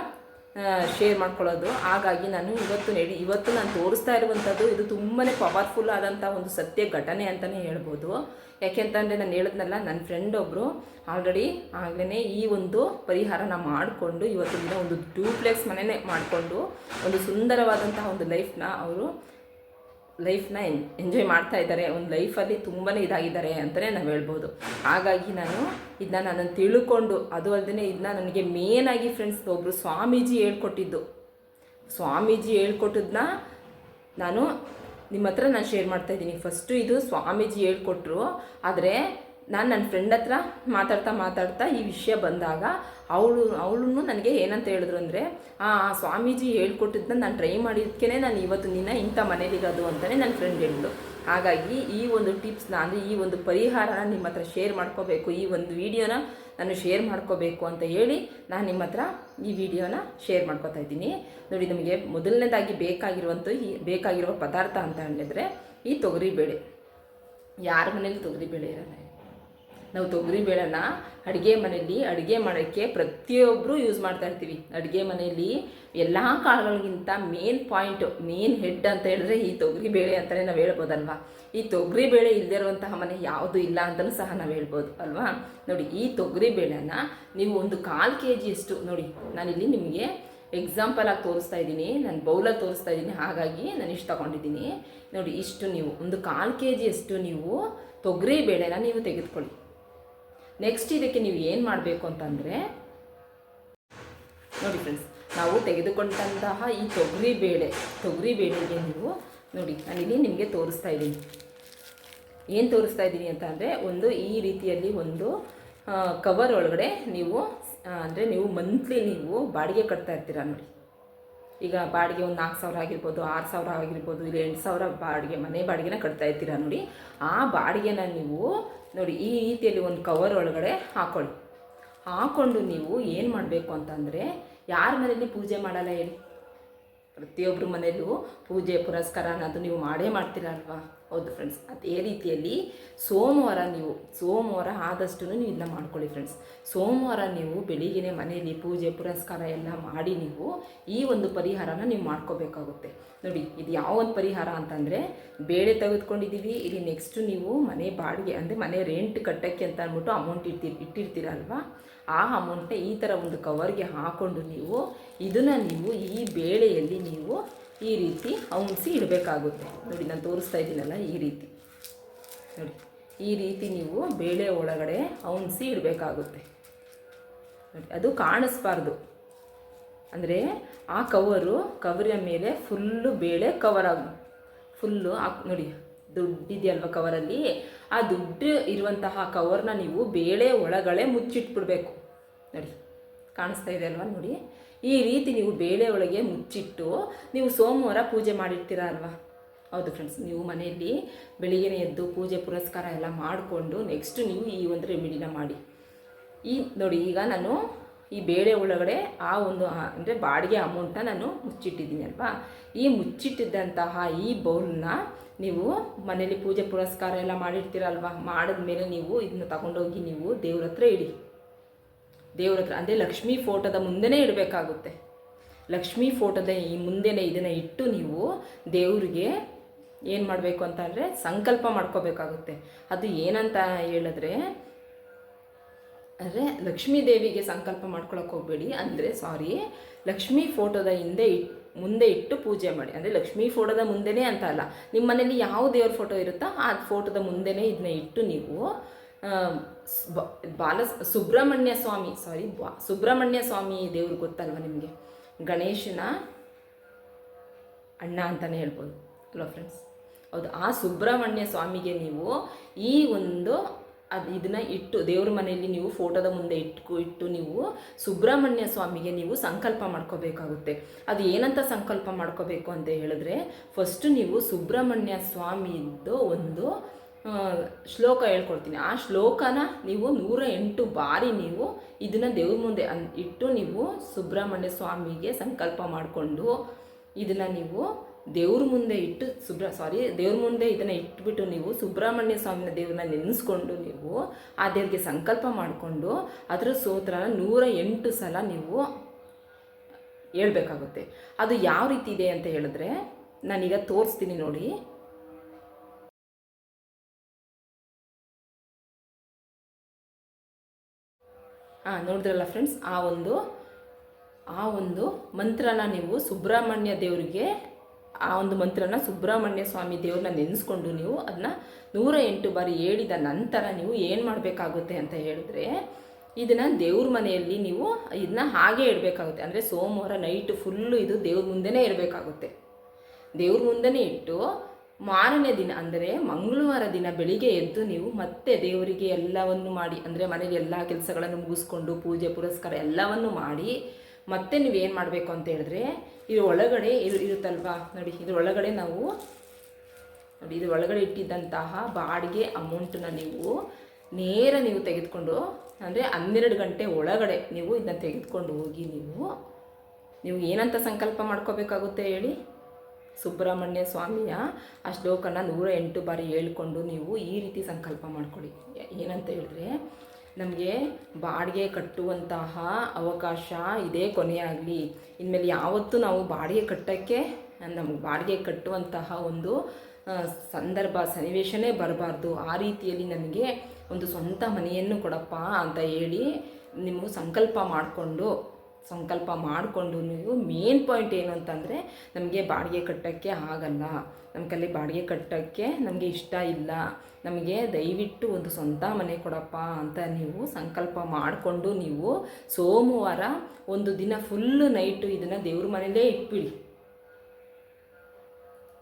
ಶೇರ್ ಮಾಡ್ಕೊಳ್ಳೋದು. ಹಾಗಾಗಿ ನಾನು ಇವತ್ತು ನಡಿ ಇವತ್ತು ನಾನು ತೋರಿಸ್ತಾ ಇರುವಂಥದ್ದು ಇದು ತುಂಬಾ ಪವರ್ಫುಲ್ ಆದಂಥ ಒಂದು ಸತ್ಯ ಘಟನೆ ಅಂತಲೇ ಹೇಳ್ಬೋದು. ಯಾಕೆಂತಂದರೆ ನಾನು ಹೇಳಿದ್ನಲ್ಲ, ನನ್ನ ಫ್ರೆಂಡ್ ಒಬ್ಬರು ಆಲ್ರೆಡಿ ಆಗಲೇ ಈ ಒಂದು ಪರಿಹಾರನ ಮಾಡಿಕೊಂಡು ಇವತ್ತು ದಿನ ಒಂದು ಡೂಪ್ಲೆಕ್ಸ್ ಮನೆಯೇ ಮಾಡಿಕೊಂಡು ಒಂದು ಸುಂದರವಾದಂತಹ ಒಂದು ಲೈಫ್ನ ಅವರು ಲೈಫ್ನ ಎಂಜಾಯ್ ಮಾಡ್ತಾ ಇದ್ದಾರೆ. ಒಂದು ಲೈಫಲ್ಲಿ ತುಂಬಾ ಇದಾಗಿದ್ದಾರೆ ಅಂತಲೇ ನಾವು ಹೇಳ್ಬೋದು. ಹಾಗಾಗಿ ನಾನು ಇದನ್ನ ನಾನು ತಿಳ್ಕೊಂಡು, ಅದು ಅಲ್ಲದೆ ಇದನ್ನ ನನಗೆ ಮೇನಾಗಿ ಫ್ರೆಂಡ್ಸ್ ಒಬ್ಬರು ಸ್ವಾಮೀಜಿ ಹೇಳ್ಕೊಟ್ಟಿದ್ದು. ಸ್ವಾಮೀಜಿ ಹೇಳ್ಕೊಟ್ಟದನ್ನ ನಾನು ನಿಮ್ಮ ಹತ್ರ ನಾನು ಶೇರ್ ಮಾಡ್ತಾ ಇದ್ದೀನಿ. ಫಸ್ಟು ಇದು ಸ್ವಾಮೀಜಿ ಹೇಳ್ಕೊಟ್ರು. ಆದರೆ ನಾನು ನನ್ನ ಫ್ರೆಂಡ್ ಹತ್ರ ಮಾತಾಡ್ತಾ ಮಾತಾಡ್ತಾ ಈ ವಿಷಯ ಬಂದಾಗ ಅವಳು ಅವಳು ನನಗೆ ಏನಂತ ಹೇಳಿದ್ರು ಅಂದರೆ, ಆ, ಸ್ವಾಮೀಜಿ ಹೇಳ್ಕೊಟ್ಟಿದ್ದನ್ನ ನಾನು ಟ್ರೈ ಮಾಡಿದ್ಕೇ ನಾನು ಇವತ್ತು ನಿನ್ನ ಇಂಥ ಮನೇಲಿರೋದು ಅಂತಲೇ ನನ್ನ ಫ್ರೆಂಡ್ ಹೇಳಿದ್ರು ಹಾಗಾಗಿ ಈ ಒಂದು ಟಿಪ್ಸ್ನ ಅಂದರೆ ಈ ಒಂದು ಪರಿಹಾರನ ನಿಮ್ಮ ಹತ್ರ ಶೇರ್ ಮಾಡ್ಕೋಬೇಕು, ಈ ಒಂದು ವಿಡಿಯೋನ ನಾನು ಶೇರ್ ಮಾಡ್ಕೋಬೇಕು ಅಂತ ಹೇಳಿ ನಾನು ನಿಮ್ಮ ಹತ್ರ ಈ ವಿಡಿಯೋನ ಶೇರ್ ಮಾಡ್ಕೋತಾ ಇದ್ದೀನಿ. ನೋಡಿ, ನಮಗೆ ಮೊದಲನೇದಾಗಿ ಬೇಕಾಗಿರುವಂಥ ಈ, ಬೇಕಾಗಿರುವ ಪದಾರ್ಥ ಅಂತ ಹೇಳಿದ್ರೆ ಈ ತೊಗರಿಬೇಳೆ. ಯಾರ ಮನೇಲಿ ತೊಗರಿಬೇಳೆ ಇರಲ್ಲ. ನಾವು ತೊಗರಿ ಬೇಳೆನ ಅಡುಗೆ ಮನೆಯಲ್ಲಿ ಅಡುಗೆ ಮಾಡೋಕ್ಕೆ ಪ್ರತಿಯೊಬ್ಬರು ಯೂಸ್ ಮಾಡ್ತಾ ಇರ್ತೀವಿ. ಅಡುಗೆ ಮನೆಯಲ್ಲಿ ಎಲ್ಲ ಕಾಳುಗಳಿಗಿಂತ ಮೇನ್ ಪಾಯಿಂಟ್ ಮೇನ್ ಹೆಡ್ ಅಂತ ಹೇಳಿದ್ರೆ ಈ ತೊಗರಿ ಬೇಳೆ ಅಂತಲೇ ನಾವು ಹೇಳ್ಬೋದಲ್ವಾ? ಈ ತೊಗರಿ ಬೇಳೆ ಇಲ್ಲದಿರುವಂತಹ ಮನೆ ಯಾವುದು ಇಲ್ಲ ಅಂತಲೂ ಸಹ ನಾವು ಹೇಳ್ಬೋದು, ಅಲ್ವಾ? ನೋಡಿ, ಈ ತೊಗರಿ ಬೇಳೆನ ನೀವು ಒಂದು ಕಾಲು ಕೆ ಜಿಯಷ್ಟು ನೋಡಿ, ನಾನಿಲ್ಲಿ ನಿಮಗೆ ಎಕ್ಸಾಂಪಲ್ ಆಗಿ ತೋರಿಸ್ತಾ ಇದ್ದೀನಿ. ನಾನು ಬೌಲಲ್ಲಿ ತೋರಿಸ್ತಾ ಇದ್ದೀನಿ. ಹಾಗಾಗಿ ನಾನು ಇಷ್ಟು ತಗೊಂಡಿದ್ದೀನಿ. ನೋಡಿ, ಇಷ್ಟು ನೀವು, ಒಂದು ಕಾಲು ಕೆ ಜಿಯಷ್ಟು ನೀವು ತೊಗರಿ ಬೇಳೆನ ನೀವು ತೆಗೆದುಕೊಳ್ಳಿ. ನೆಕ್ಸ್ಟ್ ಇದಕ್ಕೆ ನೀವು ಏನು ಮಾಡಬೇಕು ಅಂತಂದರೆ, ನೋಡಿ ಫ್ರೆಂಡ್ಸ್ ನಾವು ತೆಗೆದುಕೊಂಡಂತಹ ಈ ತೊಗರಿ ಬೇಳೆ, ತೊಗರಿ ಬೇಳೆಗೆ ನೀವು ನೋಡಿ ಇಲ್ಲಿ ನಿಮಗೆ ತೋರಿಸ್ತಾ ಇದ್ದೀನಿ. ಏನು ತೋರಿಸ್ತಾ ಇದ್ದೀನಿ ಅಂತ ಅಂದರೆ ಒಂದು ಈ ರೀತಿಯಲ್ಲಿ ಒಂದು ಕವರ್ ಒಳಗಡೆ ನೀವು ಅಂದರೆ ನೀವು ಮಂತ್ಲಿ ನೀವು ಬಾಡಿಗೆ ಕಟ್ತಾ ಇರ್ತೀರ ನೋಡಿ. ಈಗ ಬಾಡಿಗೆ ಒಂದು ನಾಲ್ಕು ಸಾವಿರ ಆಗಿರ್ಬೋದು, ಆರು ಸಾವಿರ ಆಗಿರ್ಬೋದು, ಇಲ್ಲ ಎಂಟು ಸಾವಿರ ಬಾಡಿಗೆ, ಮನೆ ಬಾಡಿಗೆನ ಕಟ್ತಾ ಇರ್ತೀರ ನೋಡಿ. ಆ ಬಾಡಿಗೆನ ನೀವು ನೋಡಿ, ಈ ರೀತಿಯಲ್ಲಿ ಒಂದು ಕವರ್ ಒಳಗಡೆ ಹಾಕೊಳ್ಳಿ. ಹಾಕ್ಕೊಂಡು ನೀವು ಏನು ಮಾಡಬೇಕು ಅಂತಂದರೆ, ಯಾರ ಮನೇಲಿ ಪೂಜೆ ಮಾಡಲ್ಲ ಹೇಳಿ? ಪ್ರತಿಯೊಬ್ಬರ ಮನೆಯಲ್ಲೂ ಪೂಜೆ, ಪುರಸ್ಕಾರ ಅನ್ನೋದು ನೀವು ಮಾಡೇ ಮಾಡ್ತೀರಾ ಅಲ್ವಾ ಹೌದು ಫ್ರೆಂಡ್ಸ್ ಅದೇ ರೀತಿಯಲ್ಲಿ ಸೋಮವಾರ ನೀವು, ಸೋಮವಾರ ಆದಷ್ಟು ನೀವು ಇದನ್ನ ಮಾಡ್ಕೊಳ್ಳಿ ಫ್ರೆಂಡ್ಸ್ ಸೋಮವಾರ ನೀವು ಬೆಳಿಗ್ಗೆ ಮನೆಯಲ್ಲಿ ಪೂಜೆ, ಪುರಸ್ಕಾರ ಎಲ್ಲ ಮಾಡಿ ನೀವು ಈ ಒಂದು ಪರಿಹಾರನ ನೀವು ಮಾಡ್ಕೋಬೇಕಾಗುತ್ತೆ. ನೋಡಿ, ಇದು ಯಾವ ಒಂದು ಪರಿಹಾರ ಅಂತಂದರೆ ಬೇಳೆ ತೆಗೆದುಕೊಂಡಿದ್ದೀವಿ, ಇಲ್ಲಿ ನೆಕ್ಸ್ಟು ನೀವು ಮನೆ ಬಾಡಿಗೆ, ಅಂದರೆ ಮನೆ ರೆಂಟ್ ಕಟ್ಟೋಕ್ಕೆ ಅಂತ ಅಂದ್ಬಿಟ್ಟು ಅಮೌಂಟ್ ಇರ್ತೀರಿ ಇಟ್ಟಿರ್ತೀರಲ್ವಾ ಆ ಅಮೌಂಟ್ನ ಈ ಥರ ಒಂದು ಕವರ್ಗೆ ಹಾಕ್ಕೊಂಡು ನೀವು ಇದನ್ನು ನೀವು ಈ ಬೇಳೆಯಲ್ಲಿ ನೀವು ಈ ರೀತಿ ಔನ್ಸಿ ಇಡಬೇಕಾಗುತ್ತೆ. ನೋಡಿ, ನಾನು ತೋರಿಸ್ತಾ ಇದ್ದೀನಲ್ಲ ಈ ರೀತಿ. ನೋಡಿ, ಈ ರೀತಿ ನೀವು ಬೇಳೆ ಒಳಗಡೆ ಔನ್ಸಿ ಇಡಬೇಕಾಗುತ್ತೆ. ನೋಡಿ, ಅದು ಕಾಣಿಸ್ಬಾರ್ದು. ಅಂದರೆ ಆ ಕವರು, ಕವರಿನ ಮೇಲೆ ಫುಲ್ಲು ಬೇಳೆ ಕವರ್ ಆಗ, ಫುಲ್ಲು ಹಾಕ್ ನೋಡಿ, ದುಡ್ಡಿದೆಯಲ್ವ ಕವರಲ್ಲಿ? ಆ ದುಡ್ಡು ಇರುವಂತಹ ಕವರ್ನ ನೀವು ಬೇಳೆ ಒಳಗಡೆ ಮುಚ್ಚಿಟ್ಬಿಡ್ಬೇಕು. ನೋಡಿ, ಕಾಣಿಸ್ತಾ ಇದೆ ಅಲ್ವಾ? ನೋಡಿ ಈ ರೀತಿ ನೀವು ಬೇಳೆ ಒಳಗೆ ಮುಚ್ಚಿಟ್ಟು ನೀವು ಸೋಮವಾರ ಪೂಜೆ ಮಾಡಿರ್ತೀರ ಅಲ್ವಾ? ಹೌದು ಫ್ರೆಂಡ್ಸ್ ನೀವು ಮನೆಯಲ್ಲಿ ಬೆಳಿಗ್ಗೆ ಎದ್ದು ಪೂಜೆ ಪುರಸ್ಕಾರ ಎಲ್ಲ ಮಾಡಿಕೊಂಡು ನೆಕ್ಸ್ಟ್ ನೀವು ಈ ಒಂದು ರೆಮಿಡಿನ ಮಾಡಿ. ಈ ನೋಡಿ, ಈಗ ನಾನು ಈ ಬೇಳೆ ಒಳಗಡೆ ಆ ಒಂದು ಅಂದರೆ ಬಾಡಿಗೆ ಅಮೌಂಟನ್ನ ನಾನು ಮುಚ್ಚಿಟ್ಟಿದ್ದೀನಿ ಅಲ್ವಾ? ಈ ಮುಚ್ಚಿಟ್ಟಿದ್ದಂತಹ ಈ ಬೌಲ್ನ ನೀವು ಮನೇಲಿ ಪೂಜೆ ಪುರಸ್ಕಾರ ಎಲ್ಲ ಮಾಡಿರ್ತೀರಲ್ವಾ ಮಾಡಿದ್ಮೇಲೆ ನೀವು ಇದನ್ನ ತಗೊಂಡೋಗಿ ನೀವು ದೇವ್ರ ಹತ್ರ ಇಡಿ. ದೇವ್ರ ಹತ್ರ, ಅಂದರೆ ಲಕ್ಷ್ಮೀ ಫೋಟೋದ ಮುಂದೆನೇ ಇಡಬೇಕಾಗುತ್ತೆ. ಲಕ್ಷ್ಮೀ ಫೋಟೋದ ಈ ಮುಂದೆನೇ ಇದನ್ನು ಇಟ್ಟು ನೀವು ದೇವರಿಗೆ ಏನು ಮಾಡಬೇಕು ಅಂತಂದರೆ ಸಂಕಲ್ಪ ಮಾಡ್ಕೋಬೇಕಾಗುತ್ತೆ. ಅದು ಏನಂತ ಹೇಳಿದ್ರೆ, ಅಂದರೆ ಲಕ್ಷ್ಮೀ ದೇವಿಗೆ ಸಂಕಲ್ಪ ಮಾಡ್ಕೊಳಕ್ಕೆ ಹೋಗಬೇಡಿ, ಅಂದರೆ ಸಾರಿ ಲಕ್ಷ್ಮೀ ಫೋಟೋದ ಹಿಂದೆ ಇಟ್, ಮುಂದೆ ಇಟ್ಟು ಪೂಜೆ ಮಾಡಿ. ಅಂದರೆ ಲಕ್ಷ್ಮೀ ಫೋಟೋದ ಮುಂದೆನೇ ಅಂತ ಅಲ್ಲ ನಿಮ್ಮ ಮನೇಲಿ ಯಾವ ದೇವ್ರ ಫೋಟೋ ಇರುತ್ತೋ ಆ ಫೋಟೋದ ಮುಂದೆನೇ ಇದನ್ನ ಇಟ್ಟು ನೀವು ಬಾಲ ಸುಬ್ರಹ್ಮಣ್ಯ ಸ್ವಾಮಿ ಸಾರಿ ಸುಬ್ರಹ್ಮಣ್ಯ ಸ್ವಾಮಿ ದೇವ್ರು ಗೊತ್ತಲ್ವ ನಿಮಗೆ? ಗಣೇಶನ ಅಣ್ಣ ಅಂತಲೇ ಹೇಳ್ಬೋದು, ಅಲ್ವಾ ಫ್ರೆಂಡ್ಸ್ ಹೌದು, ಆ ಸುಬ್ರಹ್ಮಣ್ಯ ಸ್ವಾಮಿಗೆ ನೀವು ಈ ಒಂದು ಅದು ಇದನ್ನ ಇಟ್ಟು, ದೇವ್ರ ಮನೆಯಲ್ಲಿ ನೀವು ಫೋಟೋದ ಮುಂದೆ ಇಟ್ಟು ಇಟ್ಟು ನೀವು ಸುಬ್ರಹ್ಮಣ್ಯ ಸ್ವಾಮಿಗೆ ನೀವು ಸಂಕಲ್ಪ ಮಾಡ್ಕೋಬೇಕಾಗುತ್ತೆ. ಅದು ಏನಂತ ಸಂಕಲ್ಪ ಮಾಡ್ಕೋಬೇಕು ಅಂತ ಹೇಳಿದ್ರೆ ಫಸ್ಟ್ ನೀವು ಸುಬ್ರಹ್ಮಣ್ಯ ಸ್ವಾಮಿದ್ದು ಒಂದು ಶ್ಲೋಕ ಹೇಳ್ಕೊಡ್ತೀನಿ. ಆ ಶ್ಲೋಕನ ನೀವು ನೂರ ಎಂಟು ಬಾರಿ ನೀವು ಇದನ್ನು ದೇವ್ರ ಮುಂದೆ ಅನ್, ಇಟ್ಟು ನೀವು ಸುಬ್ರಹ್ಮಣ್ಯ ಸ್ವಾಮಿಗೆ ಸಂಕಲ್ಪ ಮಾಡಿಕೊಂಡು ಇದನ್ನು ನೀವು ದೇವ್ರ ಮುಂದೆ ಇಟ್ಟು ಸುಬ್ರ ಸಾರಿ ದೇವ್ರ ಮುಂದೆ ಇದನ್ನು ಇಟ್ಬಿಟ್ಟು ನೀವು ಸುಬ್ರಹ್ಮಣ್ಯ ಸ್ವಾಮಿನ ದೇವ್ರನ್ನ ನೆನೆಸ್ಕೊಂಡು ನೀವು ಆ ದೇವ್ರಿಗೆ ಸಂಕಲ್ಪ ಮಾಡಿಕೊಂಡು ಅದರ ಸೋತ್ರ ನೂರ ಎಂಟು ಸಲ ನೀವು ಹೇಳ್ಬೇಕಾಗುತ್ತೆ. ಅದು ಯಾವ ರೀತಿ ಇದೆ ಅಂತ ಹೇಳಿದ್ರೆ ನಾನೀಗ ತೋರಿಸ್ತೀನಿ ನೋಡಿ. ನೋಡಿದ್ರಲ್ಲ ಫ್ರೆಂಡ್ಸ್ ಆ ಒಂದು ಆ ಒಂದು ಮಂತ್ರನ ನೀವು ಸುಬ್ರಹ್ಮಣ್ಯ ದೇವರಿಗೆ, ಆ ಒಂದು ಮಂತ್ರನ ಸುಬ್ರಹ್ಮಣ್ಯ ಸ್ವಾಮಿ ದೇವ್ರನ್ನ ನೆನೆಸ್ಕೊಂಡು ನೀವು ಅದನ್ನ ನೂರ ಎಂಟು ಬಾರಿ ಹೇಳಿದ ನಂತರ ನೀವು ಏನು ಮಾಡಬೇಕಾಗುತ್ತೆ ಅಂತ ಹೇಳಿದ್ರೆ, ಇದನ್ನು ದೇವ್ರ ಮನೆಯಲ್ಲಿ ನೀವು ಇದನ್ನ ಹಾಗೆ ಇಡಬೇಕಾಗುತ್ತೆ. ಅಂದರೆ ಸೋಮವಾರ ನೈಟ್ ಫುಲ್ಲು ಇದು ದೇವ್ರ ಮುಂದೆನೇ ಇರಬೇಕಾಗುತ್ತೆ ದೇವ್ರ ಮುಂದೆನೇ ಇಟ್ಟು ಮಾರನೇ ದಿನ ಅಂದರೆ ಮಂಗಳವಾರ ದಿನ ಬೆಳಿಗ್ಗೆ ಎದ್ದು ನೀವು ಮತ್ತೆ ದೇವರಿಗೆ ಎಲ್ಲವನ್ನು ಮಾಡಿ, ಅಂದರೆ ಮನೆಗೆ ಎಲ್ಲ ಕೆಲಸಗಳನ್ನು ಮುಗಿಸ್ಕೊಂಡು ಪೂಜೆ, ಪುರಸ್ಕಾರ ಎಲ್ಲವನ್ನು ಮಾಡಿ ಮತ್ತೆ ನೀವು ಏನು ಮಾಡಬೇಕು ಅಂತ ಹೇಳಿದ್ರೆ, ಇದು ಒಳಗಡೆ ಇರು, ಇರುತ್ತಲ್ವಾ? ನೋಡಿ ಇದ್ರ ಒಳಗಡೆ ನಾವು, ನೋಡಿ, ಇದು ಒಳಗಡೆ ಇಟ್ಟಿದ್ದಂತಹ ಬಾಡಿಗೆ ಅಮೌಂಟನ್ನ ನೀವು ನೇರ ನೀವು ತೆಗೆದುಕೊಂಡು, ಅಂದರೆ ಹನ್ನೆರಡು ಗಂಟೆ ಒಳಗಡೆ ನೀವು ಇದನ್ನ ತೆಗೆದುಕೊಂಡು ಹೋಗಿ ನೀವು ನೀವು ಏನಂತ ಸಂಕಲ್ಪ ಮಾಡ್ಕೋಬೇಕಾಗುತ್ತೆ ಹೇಳಿ? ಸುಬ್ರಹ್ಮಣ್ಯ ಸ್ವಾಮಿಯ ಆ ಶ್ಲೋಕನ ನೂರ ಎಂಟು ಬಾರಿ ಹೇಳ್ಕೊಂಡು ನೀವು ಈ ರೀತಿ ಸಂಕಲ್ಪ ಮಾಡ್ಕೊಳ್ಳಿ. ಏನಂತ ಹೇಳಿದ್ರೆ, ನಮಗೆ ಬಾಡಿಗೆ ಕಟ್ಟುವಂತಹ ಅವಕಾಶ ಇದೇ ಕೊನೆಯಾಗಲಿ. ಇನ್ಮೇಲೆ ಯಾವತ್ತೂ ನಾವು ಬಾಡಿಗೆ ಕಟ್ಟೋಕ್ಕೆ, ನಮಗೆ ಬಾಡಿಗೆ ಕಟ್ಟುವಂತಹ ಒಂದು ಸಂದರ್ಭ, ಸನ್ನಿವೇಶನೇ ಬರಬಾರ್ದು. ಆ ರೀತಿಯಲ್ಲಿ ನನಗೆ ಒಂದು ಸ್ವಂತ ಮನೆಯನ್ನು ಕೊಡಪ್ಪ ಅಂತ ಹೇಳಿ ನೀವು ಸಂಕಲ್ಪ ಮಾಡಿಕೊಂಡು ಸಂಕಲ್ಪ ಮಾಡಿಕೊಂಡು ನೀವು ಮೇನ್ ಪಾಯಿಂಟ್ ಏನು ಅಂತಂದರೆ ನಮಗೆ ಬಾಡಿಗೆ ಕಟ್ಟೋಕ್ಕೆ ಆಗಲ್ಲ. ನಮ್ಮ ಕಲ್ಲಿ ಬಾಡಿಗೆ ಕಟ್ಟೋಕ್ಕೆ ನಮಗೆ ಇಷ್ಟ ಇಲ್ಲ. ನಮಗೆ ದಯವಿಟ್ಟು ಒಂದು ಸ್ವಂತ ಮನೆ ಕೊಡಪ್ಪ ಅಂತ ನೀವು ಸಂಕಲ್ಪ ಮಾಡಿಕೊಂಡು ನೀವು ಸೋಮವಾರ ಒಂದು ದಿನ ಫುಲ್ಲು ನೈಟು ಇದನ್ನು ದೇವ್ರ ಮನೇಲೇ ಇಟ್ಬಿಡಿ.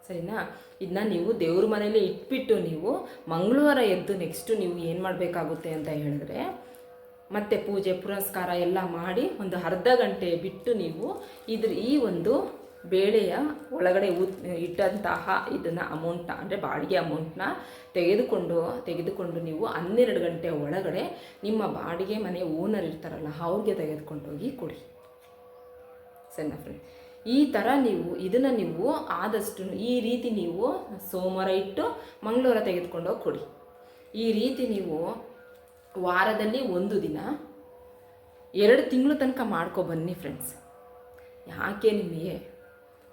ಸರಿನಾ? ಇದನ್ನ ನೀವು ದೇವ್ರ ಮನೇಲಿ ಇಟ್ಬಿಟ್ಟು ನೀವು ಮಂಗಳವಾರ ಎದ್ದು ನೆಕ್ಸ್ಟು ನೀವು ಏನು ಮಾಡಬೇಕಾಗುತ್ತೆ ಅಂತ ಹೇಳಿದ್ರೆ ಮತ್ತೆ ಪೂಜೆ, ಪುರಸ್ಕಾರ ಎಲ್ಲ ಮಾಡಿ ಒಂದು ಅರ್ಧ ಗಂಟೆ ಬಿಟ್ಟು ನೀವು ಇದ್ರ ಈ ಒಂದು ಬೇಳೆಯ ಒಳಗಡೆ ಊ ಇಟ್ಟಂತಹ ಇದನ್ನು ಅಮೌಂಟ್ನ ಅಂದರೆ ಬಾಡಿಗೆ ಅಮೌಂಟ್ನ ತೆಗೆದುಕೊಂಡು ತೆಗೆದುಕೊಂಡು ನೀವು ಹನ್ನೆರಡು ಗಂಟೆ ಒಳಗಡೆ ನಿಮ್ಮ ಬಾಡಿಗೆ ಮನೆ ಓನರ್ ಇರ್ತಾರಲ್ಲ, ಅವ್ರಿಗೆ ತೆಗೆದುಕೊಂಡೋಗಿ ಕೊಡಿ. ಸರಿನಾ ಫ್ರೆಂಡ್ ಈ ಥರ ನೀವು, ಇದನ್ನು ನೀವು ಆದಷ್ಟು ಈ ರೀತಿ ನೀವು ಸೋಮವಾರ ಇಟ್ಟು ಮಂಗಳವಾರ ತೆಗೆದುಕೊಂಡೋಗಿ ಕೊಡಿ. ಈ ರೀತಿ ನೀವು ವಾರದಲ್ಲಿ ಒಂದು ದಿನ ಎರಡು ತಿಂಗಳು ತನಕ ಮಾಡ್ಕೊ ಬನ್ನಿ ಫ್ರೆಂಡ್ಸ್ ಯಾಕೆ ನಿಮಗೆ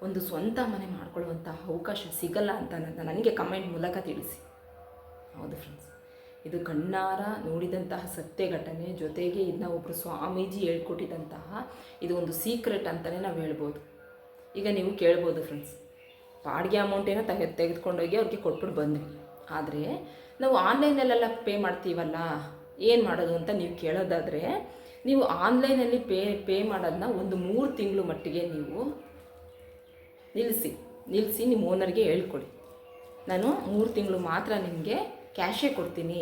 ಒಂದು ಸ್ವಂತ ಮನೆ ಮಾಡ್ಕೊಳ್ಳುವಂಥ ಅವಕಾಶ ಸಿಗಲ್ಲ ಅಂತ ನನಗೆ ಕಮೆಂಟ್ ಮೂಲಕ ತಿಳಿಸಿ. ಹೌದು ಫ್ರೆಂಡ್ಸ್ ಇದು ಕಣ್ಣಾರ ನೋಡಿದಂತಹ ಸತ್ಯ ಘಟನೆ, ಜೊತೆಗೆ ಇದನ್ನ ಒಬ್ಬರು ಸ್ವಾಮೀಜಿ ಹೇಳ್ಕೊಟ್ಟಿದ್ದಂತಹ ಇದು ಒಂದು ಸೀಕ್ರೆಟ್ ಅಂತಲೇ ನಾವು ಹೇಳ್ಬೋದು. ಈಗ ನೀವು ಕೇಳ್ಬೋದು ಫ್ರೆಂಡ್ಸ್ ಬಾಡಿಗೆ ಅಮೌಂಟೇನೋ ತೆಗೆ ತೆಗೆದುಕೊಂಡೋಗಿ ಅವ್ರಿಗೆ ಕೊಟ್ಬಿಟ್ಟು ಬಂದ್ವಿ ಆದರೆ ನಾವು ಆನ್ಲೈನಲ್ಲೆಲ್ಲ ಪೇ ಮಾಡ್ತೀವಲ್ಲ? ಏನು ಮಾಡೋದು ಅಂತ ನೀವು ಕೇಳೋದಾದರೆ, ನೀವು ಆನ್ಲೈನಲ್ಲಿ ಪೇ ಪೇ ಮಾಡೋದನ್ನ ಒಂದು ಮೂರು ತಿಂಗಳು ಮಟ್ಟಿಗೆ ನೀವು ನಿಲ್ಲಿಸಿ ನಿಲ್ಲಿಸಿ ನಿಮ್ಮ ಓನರ್ಗೆ ಹೇಳ್ಕೊಡಿ ನಾನು ಮೂರು ತಿಂಗಳು ಮಾತ್ರ ನಿಮಗೆ ಕ್ಯಾಶೇ ಕೊಡ್ತೀನಿ.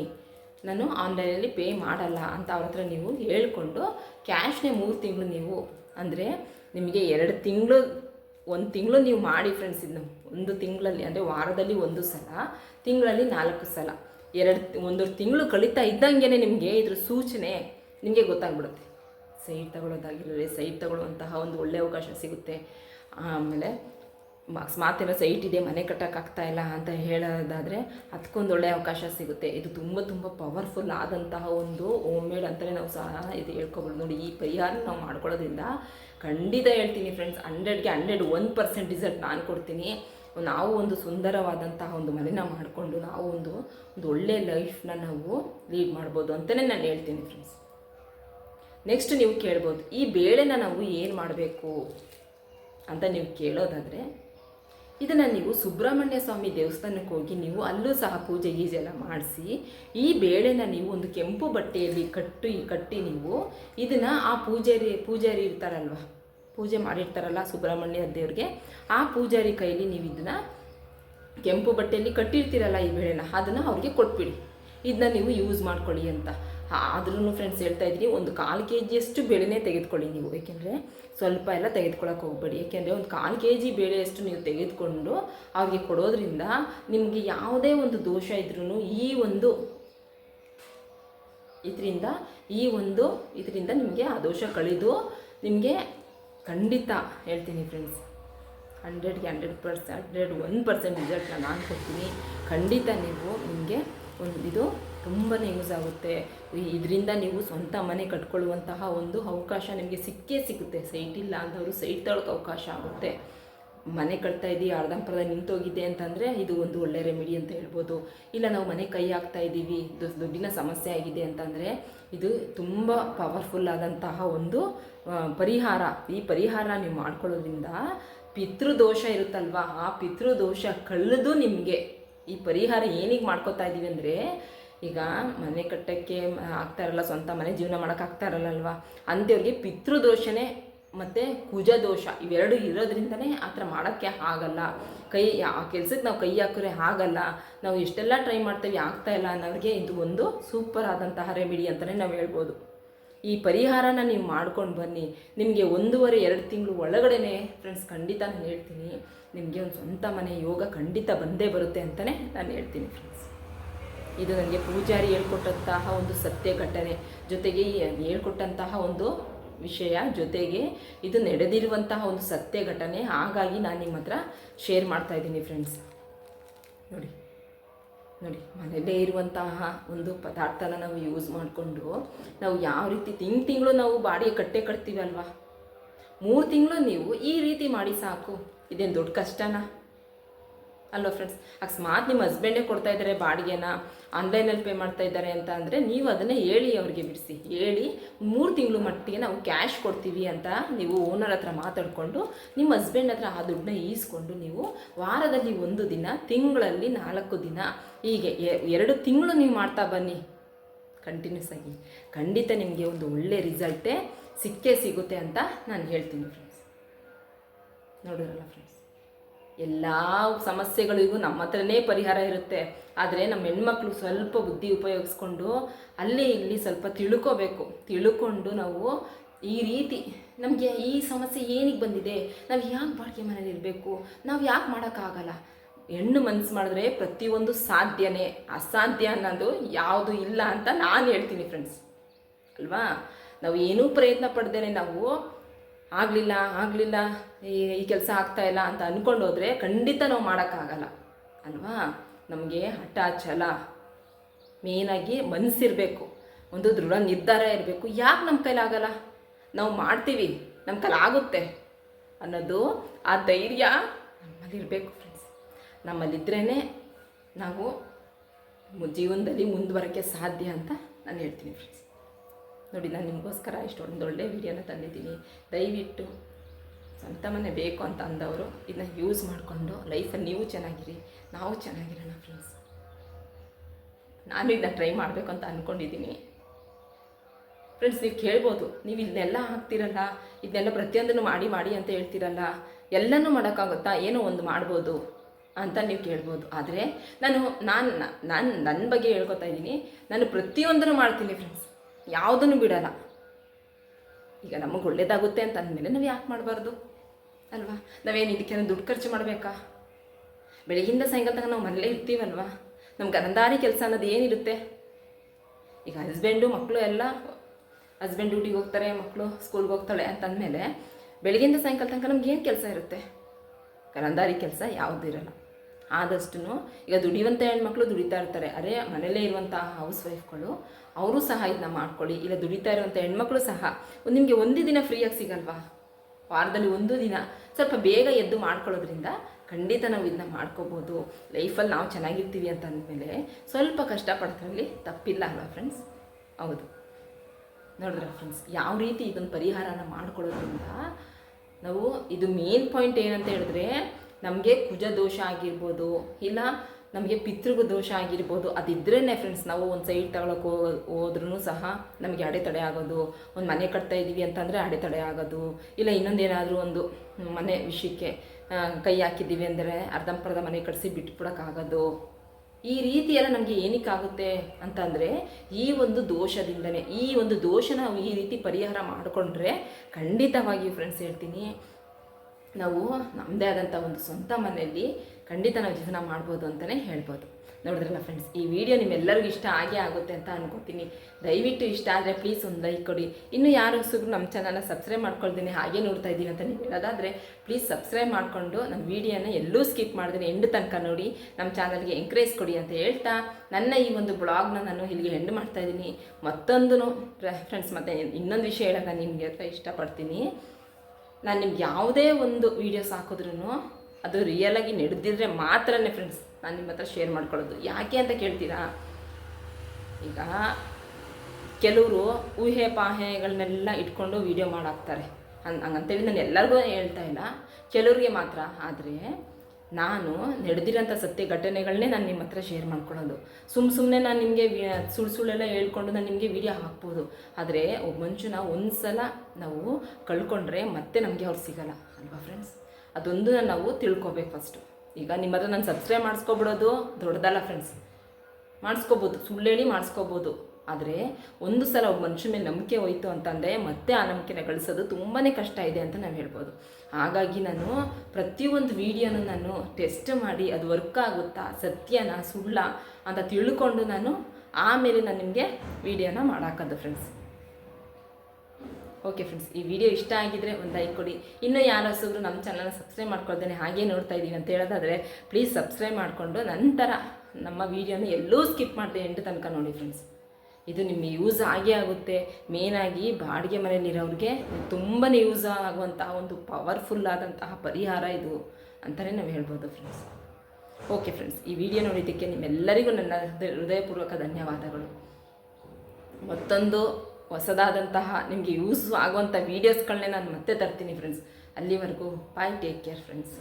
ನಾನು ಆನ್ಲೈನಲ್ಲಿ ಪೇ ಮಾಡಲ್ಲ ಅಂತ ಅವ್ರ ಹತ್ರ ನೀವು ಹೇಳ್ಕೊಂಡು ಕ್ಯಾಶ್ನೇ ಮೂರು ತಿಂಗಳು ನೀವು, ಅಂದರೆ ನಿಮಗೆ ಎರಡು ತಿಂಗಳು, ಒಂದು ತಿಂಗಳು ನೀವು ಮಾಡಿ ಫ್ರೆಂಡ್ಸ್ ಇದನ್ನ ಒಂದು ತಿಂಗಳಲ್ಲಿ, ಅಂದರೆ ವಾರದಲ್ಲಿ ಒಂದು ಸಲ, ತಿಂಗಳಲ್ಲಿ ನಾಲ್ಕು ಸಲ. ಎರಡು ಒಂದು ತಿಂಗಳು ಕಳೀತಾ ಇದ್ದಂಗೆ ನಿಮಗೆ ಇದ್ರ ಸೂಚನೆ ನಿಮಗೆ ಗೊತ್ತಾಗ್ಬಿಡುತ್ತೆ. ಸೈಟ್ ತಗೊಳ್ಳೋದಾಗಿರಲಿ ಸೈಟ್ ತಗೊಳ್ಳುವಂತಹ ಒಂದು ಒಳ್ಳೆಯ ಅವಕಾಶ ಸಿಗುತ್ತೆ. ಆಮೇಲೆ ಮಾತಿನ ಸೈಟ್ ಇದೆ, ಮನೆ ಕಟ್ಟೋಕ್ಕಾಗ್ತಾ ಇಲ್ಲ ಅಂತ ಹೇಳೋದಾದರೆ ಅದಕ್ಕೊಂದು ಒಳ್ಳೆಯ ಅವಕಾಶ ಸಿಗುತ್ತೆ. ಇದು ತುಂಬ ತುಂಬ ಪವರ್ಫುಲ್ ಆದಂತಹ ಒಂದು ಹೋಮ್ ಮೇಡ್ ಅಂತಲೇ ನಾವು ಸಹ ಇದು ಹೇಳ್ಕೊಬೋದು. ನೋಡಿ, ಈ ಪರಿಹಾರ ನಾವು ಮಾಡ್ಕೊಳ್ಳೋದ್ರಿಂದ ಖಂಡಿತ ಹೇಳ್ತೀನಿ ಫ್ರೆಂಡ್ಸ್ ಹಂಡ್ರೆಡ್ಗೆ ಹಂಡ್ರೆಡ್ ಒನ್ ಪರ್ಸೆಂಟ್ ರಿಸಲ್ಟ್ ನಾನು ಕೊಡ್ತೀನಿ. ನಾವು ಒಂದು ಸುಂದರವಾದಂತಹ ಒಂದು ಮನೆನ ಮಾಡಿಕೊಂಡು ನಾವು ಒಂದು ಒಂದು ಒಳ್ಳೆಯ ಲೈಫ್ನ ನಾವು ಲೀಡ್ ಮಾಡ್ಬೋದು ಅಂತಲೇ ನಾನು ಹೇಳ್ತೀನಿ ಫ್ರೆಂಡ್ಸ್ ನೆಕ್ಸ್ಟ್ ನೀವು ಕೇಳ್ಬೋದು, ಈ ಬೇಳೆನ ನಾವು ಏನು ಮಾಡಬೇಕು ಅಂತ ನೀವು ಕೇಳೋದಾದರೆ, ಇದನ್ನು ನೀವು ಸುಬ್ರಹ್ಮಣ್ಯ ಸ್ವಾಮಿ ದೇವಸ್ಥಾನಕ್ಕೆ ಹೋಗಿ ನೀವು ಅಲ್ಲೂ ಸಹ ಪೂಜೆ ಗೀಜೆ ಎಲ್ಲ ಮಾಡಿಸಿ, ಈ ಬೇಳೆನ ನೀವು ಒಂದು ಕೆಂಪು ಬಟ್ಟೆಯಲ್ಲಿ ಕಟ್ಟಿ ಕಟ್ಟಿ ನೀವು ಇದನ್ನು ಆ ಪೂಜಾರಿ ಪೂಜಾರಿ ಇರ್ತಾರಲ್ವ ಪೂಜೆ ಮಾಡಿರ್ತಾರಲ್ಲ ಸುಬ್ರಹ್ಮಣ್ಯ ದೇವ್ರಿಗೆ, ಆ ಪೂಜಾರಿ ಕೈಲಿ ನೀವು ಇದನ್ನ ಕೆಂಪು ಬಟ್ಟೆಯಲ್ಲಿ ಕಟ್ಟಿರ್ತೀರಲ್ಲ ಈ ಬೆಳೆನ, ಅದನ್ನು ಅವ್ರಿಗೆ ಕೊಟ್ಬಿಡಿ. ಇದನ್ನ ನೀವು ಯೂಸ್ ಮಾಡ್ಕೊಳ್ಳಿ ಅಂತ. ಆದ್ರೂ ಫ್ರೆಂಡ್ಸ್ ಹೇಳ್ತಾ ಇದ್ದೀನಿ ಒಂದು ಕಾಲು ಕೆ ಜಿಯಷ್ಟು ಬೇಳೆನೇ ತೆಗೆದುಕೊಳ್ಳಿ ನೀವು. ಏಕೆಂದರೆ ಸ್ವಲ್ಪ ಎಲ್ಲ ತೆಗೆದುಕೊಳ್ಳೋಕೆ ಹೋಗ್ಬೇಡಿ. ಏಕೆಂದರೆ ಒಂದು ಕಾಲು ಕೆ ಜಿ ಬೇಳೆಯಷ್ಟು ನೀವು ತೆಗೆದುಕೊಂಡು ಅವ್ರಿಗೆ ಕೊಡೋದ್ರಿಂದ ನಿಮಗೆ ಯಾವುದೇ ಒಂದು ದೋಷ ಇದ್ರೂ ಈ ಒಂದು ಇದರಿಂದ, ಈ ಒಂದು ಇದರಿಂದ ನಿಮಗೆ ಆ ದೋಷ ಕಳೆದು ನಿಮಗೆ ಖಂಡಿತ ಹೇಳ್ತೀನಿ friends ಹಂಡ್ರೆಡ್ಗೆ hundred percent hundred one percent ರಿಸಲ್ಟ್ನ ನಾನು ಕೊಡ್ತೀನಿ. ಖಂಡಿತ ನೀವು ನಿಮಗೆ ಒಂದು ಇದು ತುಂಬಾ ಯೂಸ್ ಆಗುತ್ತೆ. ಇದರಿಂದ ನೀವು ಸ್ವಂತ ಮನೆ ಕಟ್ಕೊಳ್ಳುವಂತಹ ಒಂದು ಅವಕಾಶ ನಿಮಗೆ ಸಿಕ್ಕೇ ಸಿಗುತ್ತೆ. ಸೈಟ್ ಇಲ್ಲ ಅಂದವರು ಸೈಟ್ ತೊಳಕ್ಕೆ ಅವಕಾಶ ಆಗುತ್ತೆ. ಮನೆ ಕಟ್ತಾ ಇದ್ದೀವಿ ಅರ್ಧಂಪರ್ಧ ನಿಂತೋಗಿದೆ ಅಂತಂದರೆ ಇದು ಒಂದು ಒಳ್ಳೆ ರೆಮಿಡಿ ಅಂತ ಹೇಳ್ಬೋದು. ಇಲ್ಲ, ನಾವು ಮನೆ ಕೈ ಹಾಕ್ತಾ ಇದ್ದೀವಿ ದುಡ್ಡಿನ ಸಮಸ್ಯೆ ಆಗಿದೆ ಅಂತಂದರೆ ಇದು ತುಂಬ ಪವರ್ಫುಲ್ ಆದಂತಹ ಒಂದು ಪರಿಹಾರ. ಈ ಪರಿಹಾರ ನೀವು ಮಾಡ್ಕೊಳ್ಳೋದ್ರಿಂದ ಪಿತೃದೋಷ ಇರುತ್ತಲ್ವಾ? ಆ ಪಿತೃದೋಷ ಕಳೆದು ನಿಮಗೆ ಈ ಪರಿಹಾರ ಏನಿಗೆ ಮಾಡ್ಕೋತಾ ಇದ್ದೀವಿ ಅಂದರೆ ಈಗ ಮನೆ ಕಟ್ಟಕ್ಕೆ ಆಗ್ತಾ ಇರಲ್ಲ, ಸ್ವಂತ ಮನೆ ಜೀವನ ಮಾಡೋಕ್ಕಾಗ್ತಾ ಇರಲ್ಲಲ್ವಾ ಅಂಥವ್ರಿಗೆ ಪಿತೃದೋಷನೇ ಮತ್ತು ಕುಜದೋಷ ಇವೆರಡು ಇರೋದ್ರಿಂದನೇ ಆ ಥರ ಮಾಡೋಕ್ಕೆ ಆಗಲ್ಲ. ಕೈ ಆ ಕೆಲ್ಸಕ್ಕೆ ನಾವು ಕೈ ಹಾಕಿದ್ರೆ ಆಗಲ್ಲ. ನಾವು ಎಷ್ಟೆಲ್ಲ ಟ್ರೈ ಮಾಡ್ತೇವೆ, ಆಗ್ತಾ ಇಲ್ಲ ಅನ್ನೋರಿಗೆ ಇದು ಒಂದು ಸೂಪರ್ ಆದಂತಹ ರೆಮಿಡಿ ಅಂತಲೇ ನಾವು ಹೇಳ್ಬೋದು. ಈ ಪರಿಹಾರನ ನೀವು ಮಾಡ್ಕೊಂಡು ಬನ್ನಿ. ನಿಮಗೆ ಒಂದೂವರೆ, ಎರಡು ತಿಂಗಳು ಒಳಗಡೆನೆ ಫ್ರೆಂಡ್ಸ್ ಖಂಡಿತ ನಾನು ಹೇಳ್ತೀನಿ. ನಿಮಗೆ ಒಂದು ಸ್ವಂತ ಮನೆ, ಯೋಗ ಖಂಡಿತ ಬಂದೇ ಬರುತ್ತೆ ಅಂತಲೇ ನಾನು ಹೇಳ್ತೀನಿ ಫ್ರೆಂಡ್ಸ್ ಇದು ನನಗೆ ಪೂಜಾರಿ ಹೇಳ್ಕೊಟ್ಟಂತಹ ಒಂದು ಸತ್ಯ ಘಟನೆ. ಜೊತೆಗೆ ಹೇಳ್ಕೊಟ್ಟಂತಹ ಒಂದು ವಿಷಯ ಜೊತೆಗೆ ಇದು ನಡೆದಿರುವಂತಹ ಒಂದು ಸತ್ಯ ಘಟನೆ. ಹಾಗಾಗಿ ನಾನು ನಿಮ್ಮ ಹತ್ರ ಶೇರ್ ಮಾಡ್ತಾ ಇದ್ದೀನಿ ಫ್ರೆಂಡ್ಸ್ ನೋಡಿ ನೋಡಿ, ಮನೆಯಲ್ಲೇ ಇರುವಂತಹ ಒಂದು ಪದಾರ್ಥನ ನಾವು ಯೂಸ್ ಮಾಡಿಕೊಂಡು ನಾವು ಯಾವ ರೀತಿ ತಿಂಗ್ ತಿಂಗಳು ನಾವು ಬಾಡಿಗೆ ಕಟ್ಟೆ ಕಟ್ತೀವಲ್ವಾ? ಮೂರು ತಿಂಗಳು ನೀವು ಈ ರೀತಿ ಮಾಡಿ ಸಾಕು. ಇದೇನು ದೊಡ್ಡ ಕಷ್ಟನಾ? ಅಲ್ವಾ ಫ್ರೆಂಡ್ಸ್ ಅಕಸ್ಮಾತ್ ನಿಮ್ಮ ಹಸ್ಬೆಂಡೇ ಕೊಡ್ತಾ ಇದ್ದಾರೆ ಬಾಡಿಗೆನ ಆನ್ಲೈನಲ್ಲಿ ಪೇ ಮಾಡ್ತಾ ಇದ್ದಾರೆ ಅಂತ ಅಂದರೆ ನೀವು ಅದನ್ನು ಹೇಳಿ ಅವ್ರಿಗೆ ಬಿಡಿಸಿ. ಹೇಳಿ ಮೂರು ತಿಂಗಳು ಮಟ್ಟಿಗೆ ನಾವು ಕ್ಯಾಶ್ ಕೊಡ್ತೀವಿ ಅಂತ ನೀವು ಓನರ್ ಹತ್ರ ಮಾತಾಡಿಕೊಂಡು ನಿಮ್ಮ ಹಸ್ಬೆಂಡ್ ಹತ್ರ ಆ ದುಡ್ಡನ್ನ ಈಸ್ಕೊಂಡು ನೀವು ವಾರದಲ್ಲಿ ಒಂದು ದಿನ, ತಿಂಗಳಲ್ಲಿ ನಾಲ್ಕು ದಿನ, ಹೀಗೆ ಎರಡು ತಿಂಗಳು ನೀವು ಮಾಡ್ತಾ ಬನ್ನಿ. ಕಂಟಿನ್ಯೂಸ್ ಆಗಿ ಖಂಡಿತ ನಿಮಗೆ ಒಂದು ಒಳ್ಳೆ ರಿಸಲ್ಟೇ ಸಿಕ್ಕೇ ಸಿಗುತ್ತೆ ಅಂತ ನಾನು ಹೇಳ್ತೀನಿ ಫ್ರೆಂಡ್ಸ್ ನೋಡಿದ್ರಲ್ಲ ಫ್ರೆಂಡ್ಸ್ ಎಲ್ಲ ಸಮಸ್ಯೆಗಳಿಗೂ ನಮ್ಮ ಹತ್ರನೇ ಪರಿಹಾರ ಇರುತ್ತೆ. ಆದರೆ ನಮ್ಮ ಹೆಣ್ಮಕ್ಳು ಸ್ವಲ್ಪ ಬುದ್ಧಿ ಉಪಯೋಗಿಸ್ಕೊಂಡು ಅಲ್ಲಿ ಇಲ್ಲಿ ಸ್ವಲ್ಪ ತಿಳ್ಕೋಬೇಕು. ತಿಳ್ಕೊಂಡು ನಾವು ಈ ರೀತಿ ನಮಗೆ ಈ ಸಮಸ್ಯೆ ಏನಿಗೆ ಬಂದಿದೆ? ನಾವು ಯಾಕೆ ಬಾಡಿಗೆ ಮನೇಲಿ ಇರಬೇಕು? ನಾವು ಯಾಕೆ ಮಾಡೋಕ್ಕಾಗಲ್ಲ? ಹೆಣ್ಣು ಮನಸ್ಸು ಮಾಡಿದ್ರೆ ಪ್ರತಿಯೊಂದು ಸಾಧ್ಯನೇ. ಅಸಾಧ್ಯ ಅನ್ನೋದು ಯಾವುದು ಇಲ್ಲ ಅಂತ ನಾನು ಹೇಳ್ತೀನಿ ಫ್ರೆಂಡ್ಸ್ ಅಲ್ವಾ? ನಾವು ಏನೂ ಪ್ರಯತ್ನ ಪಡ್ದೇನೆ ನಾವು ಆಗಲಿಲ್ಲ ಆಗಲಿಲ್ಲ, ಈ ಈ ಕೆಲಸ ಆಗ್ತಾಯಿಲ್ಲ ಅಂತ ಅಂದ್ಕೊಂಡು ಹೋದರೆ ಖಂಡಿತ ನಾವು ಮಾಡೋಕ್ಕಾಗಲ್ಲ. ಅಲ್ವಾ? ನಮಗೆ ಹಠ, ಛಲ, ಮೇಯ್ನಾಗಿ ಮನಸ್ಸಿರಬೇಕು ಒಂದು ದೃಢ ನಿರ್ಧಾರ ಇರಬೇಕು. ಯಾಕೆ ನಮ್ಮ ಕೈಲಾಗಲ್ಲ ನಾವು ಮಾಡ್ತೀವಿ ನಮ್ಮ ಕೈಲಿ ಆಗುತ್ತೆ ಅನ್ನೋದು ಆ ಧೈರ್ಯ ನಮ್ಮಲ್ಲಿರಬೇಕು ಫ್ರೆಂಡ್ಸ್ ನಮ್ಮಲ್ಲಿದ್ರೇ ನಾವು ಜೀವನದಲ್ಲಿ ಮುಂದುವರೋಕ್ಕೆ ಸಾಧ್ಯ ಅಂತ ನಾನು ಹೇಳ್ತೀನಿ ಫ್ರೆಂಡ್ಸ್ ನೋಡಿ, ನಾನು ನಿಮಗೋಸ್ಕರ ಇಷ್ಟೊಂದು ಒಳ್ಳೆ ವಿಡಿಯೋನ ತಂದಿದ್ದೀನಿ. ದಯವಿಟ್ಟು ಸ್ವಂತ ಮನೆ ಬೇಕು ಅಂತ ಅಂದವರು, ಇದನ್ನ ಯೂಸ್ ಮಾಡಿಕೊಂಡು ಲೈಫಲ್ಲಿ ನೀವು ಚೆನ್ನಾಗಿರಿ, ನಾವು ಚೆನ್ನಾಗಿರೋಣ ಫ್ರೆಂಡ್ಸ್ ನಾನು ಇದನ್ನ ಟ್ರೈ ಮಾಡಬೇಕು ಅಂತ ಅಂದ್ಕೊಂಡಿದ್ದೀನಿ ಫ್ರೆಂಡ್ಸ್ ನೀವು ಕೇಳ್ಬೋದು, ನೀವು ಇದನ್ನೆಲ್ಲ ಹಾಕ್ತಿರಲ್ಲ ಇದನ್ನೆಲ್ಲ ಪ್ರತಿಯೊಂದನ್ನು ಮಾಡಿ ಮಾಡಿ ಅಂತ ಹೇಳ್ತಿರಲ್ಲ, ಎಲ್ಲನೂ ಮಾಡೋಕ್ಕಾಗುತ್ತಾ, ಏನೋ ಒಂದು ಮಾಡ್ಬೋದು ಅಂತ ನೀವು ಕೇಳ್ಬೋದು. ಆದರೆ ನಾನು ನಾನು ನಾನು ನನ್ನ ಬಗ್ಗೆ ಹೇಳ್ಕೊತಾ ಇದ್ದೀನಿ, ನಾನು ಪ್ರತಿಯೊಂದನ್ನು ಮಾಡ್ತೀನಿ ಫ್ರೆಂಡ್ಸ್ ಯಾವುದನ್ನು ಬಿಡಲ್ಲ. ಈಗ ನಮಗೆ ಒಳ್ಳೇದಾಗುತ್ತೆ ಅಂತ ಅಂದಮೇಲೆ ನಾವು ಯಾಕೆ ಮಾಡಬಾರ್ದು? ಅಲ್ವಾ? ನಾವೇನು ಇದಕ್ಕೇನು ದುಡ್ಡು ಖರ್ಚು ಮಾಡಬೇಕಾ? ಬೆಳಗಿಂದ ಸಾಯಂಕಾಲ ತನಕ ನಾವು ಮನೇಲೇ ಇರ್ತೀವಲ್ವಾ? ನಮ್ಗೆ ಅನಂದಾರಿ ಕೆಲಸ ಅನ್ನೋದು ಏನಿರುತ್ತೆ? ಈಗ ಹಸ್ಬೆಂಡು ಮಕ್ಕಳು ಎಲ್ಲ ಹಸ್ಬೆಂಡ್ ಡ್ಯೂಟಿಗೆ ಹೋಗ್ತಾರೆ ಮಕ್ಕಳು ಸ್ಕೂಲ್ಗೆ ಹೋಗ್ತಾಳೆ ಅಂತ ಅಂದಮೇಲೆ ಬೆಳಗಿಂದ ಸಾಯಂಕಾಲ ತನಕ ನಮ್ಗೆ ಏನು ಕೆಲಸ ಇರುತ್ತೆ? ಕರಂದಾರಿ ಕೆಲಸ ಯಾವುದೂ ಇರಲ್ಲ. ಆದಷ್ಟು ಈಗ ದುಡಿಯುವಂಥ ಹೆಣ್ಮಕ್ಳು ದುಡಿತಾ ಇರ್ತಾರೆ. ಅರೆ ಮನೇಲೇ ಇರುವಂಥ ಹೌಸ್ ವೈಫ್ಗಳು ಅವರು ಸಹ ಇದನ್ನ ಮಾಡ್ಕೊಳ್ಳಿ. ಇಲ್ಲ ದುಡಿತಾ ಇರುವಂಥ ಹೆಣ್ಮಕ್ಳು ಸಹ ನಿಮಗೆ ಒಂದು ದಿನ ಫ್ರೀಯಾಗಿ ಸಿಗಲ್ವಾ? ವಾರದಲ್ಲಿ ಒಂದು ದಿನ. ಸ್ವಲ್ಪ ಬೇಗ ಎದ್ದು ಮಾಡ್ಕೊಳ್ಳೋದ್ರಿಂದ ಖಂಡಿತ ನಾವು ಇದನ್ನ ಮಾಡ್ಕೋಬೋದು. ಲೈಫಲ್ಲಿ ನಾವು ಚೆನ್ನಾಗಿರ್ತೀವಿ ಅಂತ ಅಂದಮೇಲೆ ಸ್ವಲ್ಪ ಕಷ್ಟಪಡ್ದ್ರಲ್ಲಿ ತಪ್ಪಿಲ್ಲ ಅಲ್ವಾ ಫ್ರೆಂಡ್ಸ್ ಹೌದು. ನೋಡಿದ್ರ ಫ್ರೆಂಡ್ಸ್ ಯಾವ ರೀತಿ ಇದೊಂದು ಪರಿಹಾರನ ಮಾಡ್ಕೊಳ್ಳೋದ್ರಿಂದ ನಾವು ಇದು ಮೇನ್ ಪಾಯಿಂಟ್ ಏನಂತ ಹೇಳಿದ್ರೆ ನಮಗೆ ಕುಜ ದೋಷ ಆಗಿರ್ಬೋದು, ಇಲ್ಲ ನಮಗೆ ಪಿತೃಗ ದೋಷ ಆಗಿರ್ಬೋದು ಅದಿದ್ರೇ ಫ್ರೆಂಡ್ಸ್ ನಾವು ಒಂದು ಸೈಡ್ ತಗೊಳಕ್ಕೆ ಹೋದ್ರೂ ಸಹ ನಮಗೆ ಅಡೆತಡೆ ಆಗೋದು. ಒಂದು ಮನೆ ಕಟ್ತಾ ಇದ್ದೀವಿ ಅಂತಂದರೆ ಅಡೆತಡೆ ಆಗೋದು. ಇಲ್ಲ ಇನ್ನೊಂದೇನಾದರೂ ಒಂದು ಮನೆ ವಿಷಯಕ್ಕೆ ಕೈ ಹಾಕಿದ್ದೀವಿ ಅಂದರೆ ಅರ್ಧಂಪರ್ಧ ಮನೆ ಕಟ್ಸಿ ಬಿಟ್ಬಿಡೋಕ್ಕಾಗೋದು. ಈ ರೀತಿ ಎಲ್ಲ ನಮಗೆ ಏನಕ್ಕಾಗುತ್ತೆ ಅಂತಂದರೆ ಈ ಒಂದು ದೋಷದಿಂದನೇ, ಈ ಒಂದು ದೋಷನ ಈ ರೀತಿ ಪರಿಹಾರ ಮಾಡಿಕೊಂಡ್ರೆ ಖಂಡಿತವಾಗಿ ಫ್ರೆಂಡ್ಸ್ ಹೇಳ್ತೀನಿ ನಾವು ನಮ್ಮದೇ ಆದಂಥ ಒಂದು ಸ್ವಂತ ಮನೆಯಲ್ಲಿ ಖಂಡಿತ ನಾವು ಜೀವನ ಮಾಡ್ಬೋದು ಅಂತಲೇ ಹೇಳ್ಬೋದು. ನೋಡಿದ್ರಲ್ಲ ಫ್ರೆಂಡ್ಸ್ ಈ ವಿಡಿಯೋ ನಿಮ್ಮೆಲ್ಲರಿಗೂ ಇಷ್ಟ ಆಗೇ ಆಗುತ್ತೆ ಅಂತ ಅನ್ಕೋತೀನಿ. ದಯವಿಟ್ಟು ಇಷ್ಟ ಆದರೆ ಪ್ಲೀಸ್ ಒಂದು ಲೈಕ್ ಕೊಡಿ. ಇನ್ನು ಯಾರು ಹೊಸಬ್ರು ನಮ್ಮ ಚಾನಲ್ನ ಸಬ್ಸ್ಕ್ರೈಬ್ ಮಾಡ್ಕೊಳ್ತೀನಿ ಹಾಗೆ ನೋಡ್ತಾ ಇದ್ದೀನಿ ಅಂತ ನೀವು ಹೇಳೋದಾದರೆ ಪ್ಲೀಸ್ ಸಬ್ಸ್ಕ್ರೈಬ್ ಮಾಡಿಕೊಂಡು ನಮ್ಮ ವಿಡಿಯೋನ ಎಲ್ಲೂ ಸ್ಕಿಪ್ ಮಾಡಿದ್ರೆ ಎಂಡ್ ತನಕ ನೋಡಿ. ನಮ್ಮ ಚಾನಲ್ಗೆ ಎಂಕರೇಜ್ ಕೊಡಿ ಅಂತ ಹೇಳ್ತಾ, ನನ್ನ ಈ ಒಂದು ಬ್ಲಾಗ್ನ ನಾನು ಇಲ್ಲಿಗೆ ಎಂಡ್ ಮಾಡ್ತಾ ಇದ್ದೀನಿ. ಮತ್ತೊಂದು ಫ್ರೆಂಡ್ಸ್ ಮತ್ತೆ ಇನ್ನೊಂದು ವಿಷಯ ಹೇಳೋಕೆ ನಿಮಗೆ ಹತ್ರ ಇಷ್ಟಪಡ್ತೀನಿ ನಾನು ನಿಮ್ಗೆ ಯಾವುದೇ ಒಂದು ವೀಡಿಯೋಸ್ ಹಾಕಿದ್ರೂ ಅದು ರಿಯಲಾಗಿ ನಡೆದಿದ್ರೆ ಮಾತ್ರನೇ ಫ್ರೆಂಡ್ಸ್ ನಾನು ನಿಮ್ಮ ಹತ್ರ ಶೇರ್ ಮಾಡ್ಕೊಳ್ಳೋದು. ಯಾಕೆ ಅಂತ ಕೇಳ್ತೀರಾ? ಈಗ ಕೆಲವರು ಊಹೆ ಪಾಹೆಗಳನ್ನೆಲ್ಲ ಇಟ್ಕೊಂಡು ವೀಡಿಯೋ ಮಾಡಾಕ್ತಾರೆ. ಹಂಗೆ, ಹಂಗಂತೇಳಿ ನಾನು ಎಲ್ಲರಿಗೂ ಹೇಳ್ತಾ ಇಲ್ಲ. ಕೆಲವ್ರಿಗೆ ಮಾತ್ರ. ಆದರೆ ನಾನು ನಡೆದಿರೋಂಥ ಸತ್ಯ ಘಟನೆಗಳನ್ನೇ ನಾನು ನಿಮ್ಮ ಹತ್ರ ಶೇರ್ ಮಾಡ್ಕೊಳ್ಳೋದು ಸುಮ್ಮ ಸುಮ್ಮನೆ ನಾನು ನಿಮಗೆ ಸುಳ್ಳು ಸುಳ್ಳೆಲ್ಲ ಹೇಳ್ಕೊಂಡು ನಾನು ನಿಮಗೆ ವಿಡಿಯೋ ಹಾಕ್ಬೋದು. ಆದರೆ ಒಬ್ಬ ಮನುಷ್ಯನ ಒಂದು ಸಲ ನಾವು ಕಳ್ಕೊಂಡ್ರೆ ಮತ್ತೆ ನಮಗೆ ಅವ್ರು ಸಿಗಲ್ಲ. ಅಲ್ವಾ ಫ್ರೆಂಡ್ಸ್ ಅದೊಂದು ನಾವು ತಿಳ್ಕೊಬೇಕು ಫಸ್ಟು ಈಗ ನಿಮ್ಮ ಹತ್ರ ನಾನು ಸಬ್ಸ್ಕ್ರೈಬ್ ಮಾಡಿಸ್ಕೊಬಿಡೋದು ದೊಡ್ಡದಲ್ಲ ಫ್ರೆಂಡ್ಸ್ ಮಾಡಿಸ್ಕೋಬೋದು, ಸುಳ್ಳು ಹೇಳಿ ಮಾಡಿಸ್ಕೋಬೋದು. ಆದರೆ ಒಂದು ಸಲ ಒಬ್ಬ ಮನುಷ್ಯ ಮೇಲೆ ನಂಬಿಕೆ ಹೋಯಿತು ಅಂತಂದರೆ ಮತ್ತೆ ಆ ನಂಬಿಕೆನ ಗಳಿಸೋದು ತುಂಬಾ ಕಷ್ಟ ಇದೆ ಅಂತ ನಾವು ಹೇಳ್ಬೋದು. ಹಾಗಾಗಿ ನಾನು ಪ್ರತಿಯೊಂದು ವೀಡಿಯೋನು ನಾನು ಟೆಸ್ಟ್ ಮಾಡಿ ಅದು ವರ್ಕ್ ಆಗುತ್ತಾ, ಸತ್ಯನ, ಸುಳ್ಳ ಅಂತ ತಿಳ್ಕೊಂಡು ನಾನು ಆಮೇಲೆ ನಾನು ನಿಮಗೆ ವೀಡಿಯೋನ ಮಾಡಾಕದ್ದು ಫ್ರೆಂಡ್ಸ್ ಓಕೆ ಫ್ರೆಂಡ್ಸ್ ಈ ವಿಡಿಯೋ ಇಷ್ಟ ಆಗಿದ್ರೆ ಒಂದು ಲೈಕ್ ಕೊಡಿ. ಇನ್ನೂ ಯಾರು ನಮ್ಮ ಚಾನಲ್ನ ಸಬ್ಸ್ಕ್ರೈಬ್ ಮಾಡ್ಕೊಳ್ತೇನೆ ಹಾಗೆ ನೋಡ್ತಾ ಇದ್ದೀನಿ ಅಂತ ಹೇಳೋದಾದರೆ ಪ್ಲೀಸ್ ಸಬ್ಸ್ಕ್ರೈಬ್ ಮಾಡಿಕೊಂಡು ನಂತರ ನಮ್ಮ ವೀಡಿಯೋನ ಎಲ್ಲೂ ಸ್ಕಿಪ್ ಮಾಡಿದೆ ಎಂಟು ತನಕ ನೋಡಿ ಫ್ರೆಂಡ್ಸ್ ಇದು ನಿಮಗೆ ಯೂಸ್ ಆಗೇ ಆಗುತ್ತೆ. ಮೇನಾಗಿ ಬಾಡಿಗೆ ಮನೆಯಲ್ಲಿರೋರಿಗೆ ತುಂಬಾ ಯೂಸ್ ಆಗುವಂತಹ ಒಂದು ಪವರ್ಫುಲ್ ಆದಂತಹ ಪರಿಹಾರ ಇದು ಅಂತಲೇ ನಾವು ಹೇಳ್ಬೋದು ಫ್ರೆಂಡ್ಸ್ ಓಕೆ ಫ್ರೆಂಡ್ಸ್ ಈ ವಿಡಿಯೋ ನೋಡಿದ್ದಕ್ಕೆ ನಿಮ್ಮೆಲ್ಲರಿಗೂ ನನ್ನ ಹೃದಯ ಹೃದಯಪೂರ್ವಕ ಧನ್ಯವಾದಗಳು. ಮತ್ತೊಂದು ಹೊಸದಾದಂತಹ ನಿಮಗೆ ಯೂಸ್ ಆಗುವಂಥ ವೀಡಿಯೋಸ್ಗಳನ್ನೇ ನಾನು ಮತ್ತೆ ತರ್ತೀನಿ ಫ್ರೆಂಡ್ಸ್ ಅಲ್ಲಿವರೆಗೂ ಬಾಯ್ ಟೇಕ್ ಕೇರ್ ಫ್ರೆಂಡ್ಸ್